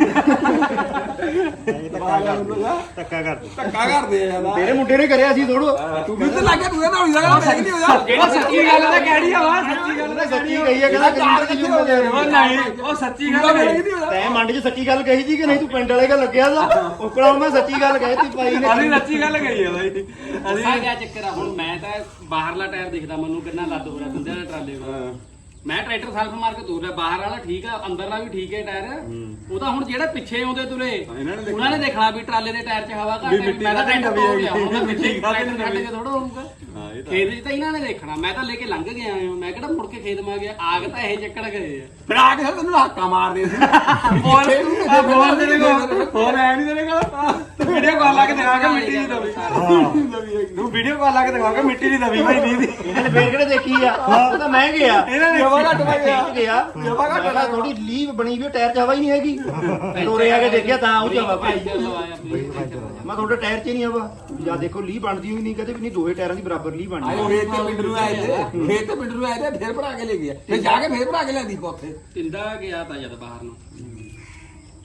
ਧੱਕਾ ਕਰ ਧੱਕਾ ਕਰਦੇ। ਆ ਯਾਰ ਤੇਰੇ ਮੁੰਡੇ ਨੇ ਕਰਿਆ ਸੀ ਥੋੜੋ ਤੂੰ ਵੀ ਤੇ ਲੱਗਿਆ ਤੂੰ ਇਹਦਾ ਹੋਈ ਜਾਗਾ ਮੈਂ ਨਹੀਂ ਹੋਇਆ ਉਹ ਸੱਚੀ ਗੱਲ ਤਾਂ ਕਹਿਣੀ ਆ। ਵਾ ਸੱਚੀ ਗੱਲ ਤਾਂ ਸੱਚੀ ਕਹੀ ਹੈ ਕਹਿੰਦਾ ਕਲੀਨਰ ਦੀ ਜ਼ਿੰਮੇਵਾਰੀ ਉਹ ਨਹੀਂ ਉਹ ਸੱਚੀ ਗੱਲ ਹੈ ਤੈਂ ਮੰਡ 'ਚ ਸੱਚੀ ਗੱਲ ਕਹੀ ਸੀ ਕਿ ਨਹੀਂ ਤੂੰ ਪਿੰਡ ਵਾਲੇ ਕਾ ਲੱਗਿਆ ਦਾ ਉਕੜਾ ਮੈਂ ਸੱਚੀ ਗੱਲ ਕਹਿਤੀ ਭਾਈ ਅਸੀਂ ਨੇ ਸੱਚੀ ਗੱਲ ਕਹੀ ਆ ਬਾਈ। ਅਸਾਂ ਅਸੀਂ ਕਿਆ ਚੱਕਰ ਆ ਹੁਣ ਮੈਂ ਤਾਂ ਬਾਹਰਲਾ ਟਾਇਰ ਦਿਖਦਾ ਮੈਨੂੰ ਕਿੰਨਾ ਲੱਦ ਹੋ ਰਿਹਾ ਬੰਦੇ ਦੇ ਟਰਾਲੇ ਕੋਲ। ਮੈਂ ਟਰੈਕਟਰ ਸੈਲਫ ਮਾਰ ਕੇ ਤੋਰ ਰਿਹਾ ਬਾਹਰ ਵਾਲਾ ਠੀਕ ਆ ਅੰਦਰਲਾ ਵੀ ਠੀਕ ਹੈ ਟਾਇਰ। ਉਹ ਤਾਂ ਹੁਣ ਜਿਹੜੇ ਪਿੱਛੇ ਆਉਂਦੇ ਤੁਰੇ ਉਹਨਾਂ ਨੇ ਦੇਖਣਾ ਵੀ ਟਰਾਲੇ ਦੇ ਟਾਇਰ 'ਚ ਹਵਾ ਘੱਟ ਵੀ ਹੈ ਮਿੱਟੀ ਮੈਂ ਤਾਂ ਕਾਹਦੀ ਟਰੈਕਟਰ ਨਵੀਂ ਹੋ ਗਿਆ ਹੁਣ ਮੈਂ ਹੈਗੀ, ਮਿੱਟੀ ਨਵੀਂ ਕੇ ਥੋੜਾ ਹੋਊਗਾ। ਇਹ ਤਾਂ ਖੇਤ 'ਚ ਤਾਂ ਇਹਨਾਂ ਨੇ ਦੇਖਣਾ। ਮੈਂ ਤਾਂ ਲੈ ਕੇ ਲੰਘ ਗਿਆ ਹਾਂ। ਮੈਂ ਕਿਹੜਾ ਮੁੜ ਕੇ ਖੇਤ ਮਾ ਗਿਆ? ਆਗ ਤਾਂ ਇਹ ਚੱਕਣ ਗਏ ਆ। ਫਿਰ ਆ ਕੇ ਤੈਨੂੰ ਹੱਕਾ ਮਾਰਦੇ ਸੀ ਹੋਰ ਆ ਤੇਰੇ ਕੋਲ। ਹੋਰ ਐ ਨਹੀਂ ਕੋਲ। ਵੀਡੀਓ ਕਾਲ ਲਾ ਕੇ ਦਿਖਾ ਕੇ ਮਿੱਟੀ ਦੀ ਦਵੀ। ਤੂੰ ਵੀਡੀਓ ਕਾਲ ਲਾ ਕੇ ਦਿਖਾ ਕੇ ਮਿੱਟੀ ਦੀ ਦਵੀ ਭਾਈ ਨਹੀਂ ਦੀ। ਇਹਨਾਂ ਨੇ ਫੇਰ ਕਿਹੜੇ ਦੇਖੀ ਆ। ਉਹ ਤਾਂ ਮੈਂ ਗਿਆ। ਇਹਨਾਂ ਨੇ ਜਵਾ ਘੱਟ ਗਿਆ। ਗਿਆ ਜਵਾ ਘੱਟ ਥੋੜੀ ਲੀਵ ਬਣੀ ਵੀ ਟਾਇਰ 'ਚ ਹਵਾ ਹੀ ਨਹੀਂ ਹੈਗੀ। ਤੋਰੇ ਆ ਕੇ ਦੇਖਿਆ ਤਾਂ ਉਹ ਹਵਾ ਭਾਈ ਲਵਾਇਆ ਮੈਂ ਤੁਹਾਡੇ ਟਾਇਰ 'ਚ ਨਹੀਂ ਹਵਾ ਜਾਂ ਦੇਖੋ ਲੀਹ ਬਣਦੀ ਹੋਈ ਨਹੀਂ ਕਦੇ ਵੀ ਨਹੀਂ ਦੋਵੇਂ ਟਾਇਰਾਂ ਦੀ ਬਰਾਬਰ ਲੀਹ ਬਣਦੀ। ਆਏ ਖੇਤ ਤੇ ਪਿੰਡ ਨੂੰ ਆਏ ਤੇ ਖੇਤ ਤੇ ਪਿੰਡ ਨੂੰ ਆਏ ਤੇ ਫੇਰ ਭਰਾ ਕੇ ਲੈ ਗਿਆ ਫਿਰ ਜਾ ਕੇ ਫੇਰ ਭਰਾ ਕੇ ਲਿਆਂਦੀ ਪੋਥੇ ਤਿੰਦਾ ਗਿਆ ਤਾਂ ਜਦ ਬਾਹਰ ਨੂੰ।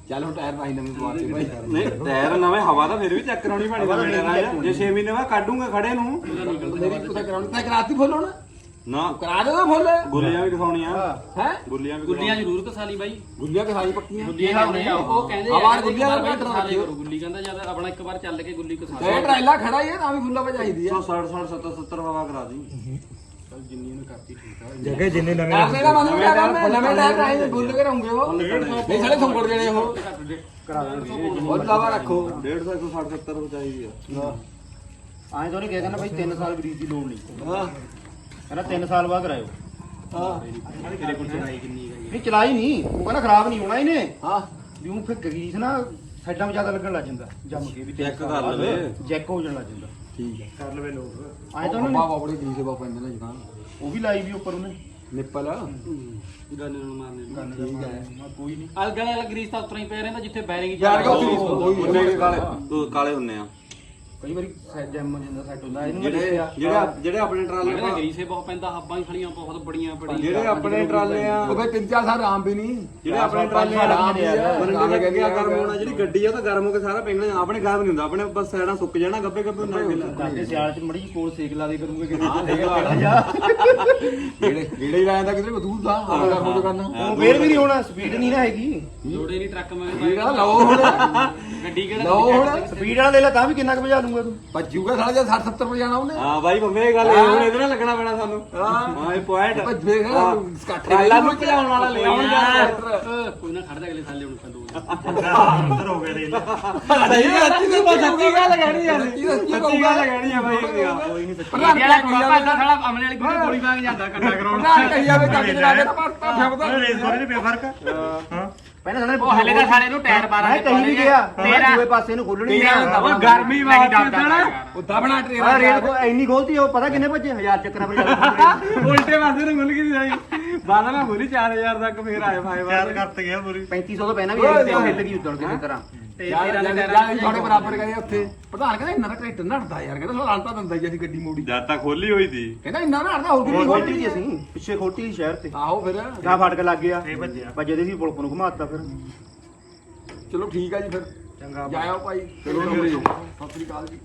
ਚੱਲ ਹੁਣ ਟਾਇਰ ਭਾਈ ਨਵੇਂ ਪਵਾਤੇ ਭਾਈ। ਨਹੀਂ ਟਾਇਰ ਨਵੇਂ ਹਵਾ ਤਾਂ ਫਿਰ ਵੀ ਚੈੱਕ ਕਰਾਉਣੀ ਪੈਣੀ ਤਾਂ। ਜੇ 6 ਮਹੀਨੇ ਬਾਅਦ ਕੱਢੂੰਗਾ ਖੜੇ ਨੂੰ। ਮੇਰੀ ਕੁਛ ਕਰਾਉਣੀ ਤਾਂ ਕਰਾਤੀ ਫੁੱਲ ਹੁਣ? ਨਾ। ਕਰਾ ਦੇ ਫੁੱਲ। ਗੁੱਲੀਆਂ ਵੀ ਦਿਖਾਉਣੀਆਂ ਹੈ। ਗੁੱਲੀਆਂ ਵੀ ਗੁੱਲੀਆਂ ਜ਼ਰੂਰ ਕਸਾ ਲਈ ਬਾਈ। ਗੁੱਲੀਆਂ ਕੇ ਸਾਰੀ ਪੱਕੀਆਂ। ਗੁੱਲੀਆਂ ਨੇ ਉਹ ਕਹਿੰਦੇ ਆ ਗੁੱਲੀਆਂ ਗੁੱਲੀਆਂ ਦਾ ਘੱਟ ਕਸਾ ਗੁੱਲੀ ਕਹਿੰਦਾ ਜਦ ਆਪਣਾ ਇੱਕ ਵਾਰ ਚੱਲ ਕੇ ਗੁੱਲੀ ਕਸਾ ਇਹ ਟਰਾਇਲਾ ਖੜਾ ਹੀ ਹੈ ਤਾਂ ਵੀ ਫੁੱਲਾਂ ਵਜਾਈਦੀ ਆ। 160 60 70 70 ਹਵਾ ਕਰਾ ਦੀ। ਜਗ੍ਹਾ ਜਿੰਨੇ ਨਵੇਂ ਟਾਇਰ ਦਾ ਮਨ ਕਿਆ ਕਰਨਾ ਹੈ? ਨਵੇਂ ਟਾਇਰ ਆਏ ਭੁੱਲ ਕੇ ਰਹੂੰਗੇ ਉਹ। ਨਹੀਂ ਸਾਲੇ ਸੰਗੜ ਦੇਣੇ ਉਹ। ਬਹੁਤ ਲਾਵਾ ਰੱਖੋ। 150 160 70 ਚਾਹੀਦੀ ਆ। ਐਂ ਤਾਂ ਨਹੀਂ ਕਹਿ ਕਹਿੰਦਾ ਭਾਈ 3 ਸਾਲ ਗਰੀਬ ਦੀ ਲੋੜ ਨਹੀਂ। ਹਾਂ। ਕਹਿੰਦਾ 3 ਸਾਲ ਬਾਅਦ ਕਰਾਇਓ। ਹਾਂ। ਤੇਰੇ ਕੋਲ ਚਲਾਈ ਕਿੰਨੀ ਹੈ ਨਹੀਂ ਚਲਾਈ ਨਹੀਂ। ਉਹ ਕਹਿੰਦਾ ਖਰਾਬ ਨਹੀਂ ਹੋਣਾ ਇਹਨੇ। ਹਾਂ। ਵੀ ਉਹ ਫਿਰ ਗਰੀਸ ਨਾ ਸਾਈਡਾਂ 'ਚ ਜ਼ਿਆਦਾ ਲੱਗਣ ਲੱਗ ਜਾਂਦਾ ਜੰਮ ਕੇ ਵੀ Check ਕਰ ਲਵੇ। ਚੈੱਕ ਹੋ ਜਾਣ ਲੱਗ ਜਾਂਦਾ। ਠੀਕ ਹੈ ਕਰ ਲਵੇ ਲੋਕ। ਆਏ ਤਾਂ ਉਹਨੇ ਬਾਬਾ ਬੜੀ ਜੀ ਸੇਵਾ ਪੈਂਦੇ ਨੇ ਜਗਾਂ ਉਹ ਵੀ ਲਾਈ ਵੀ ਉੱਪਰ ਉਹਨੇ। ਨਿੱਪਲ। ਗਾਨੇ ਨੂੰ ਮਾਰਨੇ ਨੂੰ। ਕੰਨ ਠੀਕ ਹੈ। ਕੋਈ ਨਹੀਂ। ਅਲਗਲੇ ਵਾਲਾ ਗਰੀਸ ਤਾਂ ਉਤਰਾ ਹੀ ਪੈ ਰਹਿੰਦਾ ਜਿੱਥੇ ਬੈਰਿੰਗ ਯਾਰ ਕਾਲੇ ਹੁੰਨੇ ਆ। ਕਈ ਵਾਰੀ ਜੈਮ ਜਿੰਦਾ ਸੈੱਟ ਹੁੰਦਾ ਇਹਨੂੰ ਜਿਹੜੇ ਜਿਹੜੇ ਜਿਹੜੇ ਜਿਹੜੇ ਆਪਣੇ ਟਰਾਲੇ ਕਹਿੰਦਾ ਪਾ- ਗਰੀਸੇ ਬਹੁਤ ਪੈਂਦਾ ਹੱਬਾਂ ਹੀ ਖੜੀਆਂ ਬਹੁਤ ਬੜੀਆਂ ਬੜੀਆਂ। ਜਿਹੜੇ ਆਪਣੇ ਟਰਾਲੇ ਆ ਉਹ ਬਈ ਤਿੰਨ ਚਾਰ ਸਾਲ ਆਰਾਮ ਵੀ ਨਹੀਂ। ਜਿਹੜੇ ਆਪਣੇ ਟਰਾਲੇ ਆ ਬੰਦੇ ਨੇ ਕਿਹਾ ਗਰਮ ਹੋਣਾ ਜਿਹੜੀ ਗੱਡੀ ਆ ਉਹ ਤਾਂ ਗਰਮ ਹੋ ਕੇ ਸਾਰਾ ਪਿੰਗਣਾ ਆਪਣੇ ਗਰਮ ਨਹੀਂ ਹੁੰਦਾ ਆਪਣੇ ਬਸ ਸਾਈਡਾਂ ਸੁੱਕ ਜਾਣਾ ਗੱਬੇ ਗੱਬੇ ਨਾ ਕਰਦੇ ਸਿਆਲ ਚ ਮੜੀ ਕੋਲ ਸੇਕ ਲਾ ਦੇ ਕਰੂੰਗੇ ਕਿਤੇ। ਜਿਹੜੇ ਜਿਹੜੇ ਹੀ ਲਾਇਆ ਕਿਤੇ ਦੂਰ ਦਾ ਆਹ ਕਰ ਕਰਨਾ। ਉਹ ਫੇਰ ਵੀ ਨਹੀਂ ਹੋਣਾ ਸਪੀਡ ਨਹੀਂ ਨਾ ਹੈਗੀ। ਲੋੜੇ ਨਹੀਂ ਟਰੱਕ ਮੈਂ ਜਿਹੜਾ ਲਓ ਹੁਣ। ਗੱਡੀ ਕਿਹੜਾ ਲਓ ਹੁਣ। ਸਪੀਡ ਵਾਲਾ ਲੈ ਲੈ ਤਾਂ ਵੀ ਕਿੰਨਾ ਕੁ ਭਜਾ ਲੂੰਗਾ ਤੂੰ? ਭੱਜੂਗਾ ਸਾਲਾ ਜੇ 60 70 ਵਜੇ ਜਾਣਾ ਉਹਨੇ। ਹਾਂ ਬਾਈ ਬੰਦੇ ਇਹ ਗੱਲ ਇਹ ਹੁਣ ਇਹਦੇ ਨਾਲ ਲੱਗਣਾ ਪੈਣਾ ਸਾਨੂੰ। ਹਾਂ। ਇਹ ਪੁਆਇੰਟ ਭੱਜੇਗਾ ਸਕਾਠੇ ਟਰਾਲਾ ਨੂੰ ਭਜਾਉਣ ਵਾਲਾ ਲੈ ਆਉਣਗੇ ਕੋਈ ਨਾ ਖੜਦਾ ਅਗਲੇ ਸਾਲੇ ਹੁਣ ਸੰਦੂਕ ਸਹੀ ਹੈ ਅੱਛੀ ਤੇ ਬਸ ਸੱਚੀ ਗੱਲ ਕਹਿਣੀ ਆ ਸੱਚੀ ਗੱਲ ਕਹਿਣੀ ਆ। ਬਾਈ। ਕੋਈ ਨਹੀਂ ਪ੍ਰਧਾਨ ਜਿਹੜਾ ਕੋਈ ਪਾਸਾ ਸਾਲਾ ਅਮਲੇ ਵਾਲੀ ਗੁੱਡੀ ਗੋਲੀ ਮਾਰ ਜਾਂਦਾ। ਕੱਟਾ ਕਰਾਉਣ ਪ੍ਰਧਾਨ ਕਹੀ ਜਾਵੇ ਕੱਟ ਚਲਾ ਕੇ ਤਾਂ ਮਾਰਤਾ ਫੇਮਦਾ ਰੇਸ ਥੋੜੀ ਪਿਆ ਫ਼ਰਕ। ਪਹਿਲਾਂ ਸਾਲੇ ਉਹ ਹਲੇ ਤਾਂ ਸਾਲੇ ਨੂੰ ਟਾਇਰ 12 ਮੈਂ ਕਹੀ ਨਹੀਂ ਗਿਆ ਤੇਰਾ ਦੂਏ ਪਾਸੇ ਨੂੰ ਖੋਲਣੀ ਆ। ਉਹ ਗਰਮੀ ਕਰਦਾ ਨਾ ਉਹ ਦਬਣਾ ਆ ਟ੍ਰੇਨ ਰੇਟ ਕੋ ਇੰਨੀ ਖੋਲਤੀ ਉਹ ਪਤਾ ਕਿੰਨੇ ਭੱਜੇ? ਹਜ਼ਾਰ ਚੱਕਰਾਂ ਪਰ ਜਾ ਉਲਟੇ ਪਾਸੇ ਨੂੰ ਖੁੱਲ ਗਈ ਜਾਈ ਬਾਅਦ ਮੈਂ ਬੋਲੀ 4000 ਤੱਕ ਫੇਰ ਆਏ ਚਾਰ ਕਰਤ ਗਿਆ ਪੂਰੀ। 3500 ਤੋਂ ਪਹਿਲਾਂ ਵੀ ਆਈ ਤੇ ਹਿੱਲ ਗਈ ਉਦੋਂ ਕਿਸੇ ਤਰ੍ਹਾਂ ਤੇ ਯਾਰ ਤੇਰਾ ਯਾਰ ਟਾਇਰ ਤੁਹਾਡੇ ਬਰਾਬਰ ਗਏ ਉੱਥੇ। ਪ੍ਰਧਾਨ ਕਹਿੰਦਾ ਇੰਨਾ ਤਾਂ ਟਰੈਕਟਰ ਨੜਦਾ ਯਾਰ ਕਹਿੰਦਾ ਸਾਲਾ ਅੰਤਾ ਦੰਦਾ ਜੀ ਅਸੀਂ ਗੱਡੀ ਮੋੜੀ। ਜਦ ਤੱਕ ਖੋਲੀ ਹੋਈ ਸੀ। ਕਹਿੰਦਾ ਇੰਨਾ ਨੜਦਾ ਹੋਰ ਕਿੰਨੀ ਖੋਲਤੀ ਖੋਲਦੀ ਸੀ ਅਸੀਂ ਪਿੱਛੇ ਸੀ ਸ਼ਹਿਰ ਤੇ। ਆਹੋ ਫਿਰ। ਗਾਂ ਫਾਟਕ ਲੱਗ ਗਿਆ। ਇਹ ਭੱਜਿਆ ਭੱਜੇ ਦੇ ਸੀ ਪੁਲਿਸ ਨੂੰ ਘੁਮਾਤਾ ਫਿਰ। ਚਲੋ ਠੀਕ ਆ ਜੀ ਫਿਰ। ਚੰਗਾ ਜਾਇਓ ਭਾਈ। ਚਲੋ ਸਤਿ ਸ੍ਰੀ ਅਕਾਲ ਜੀ।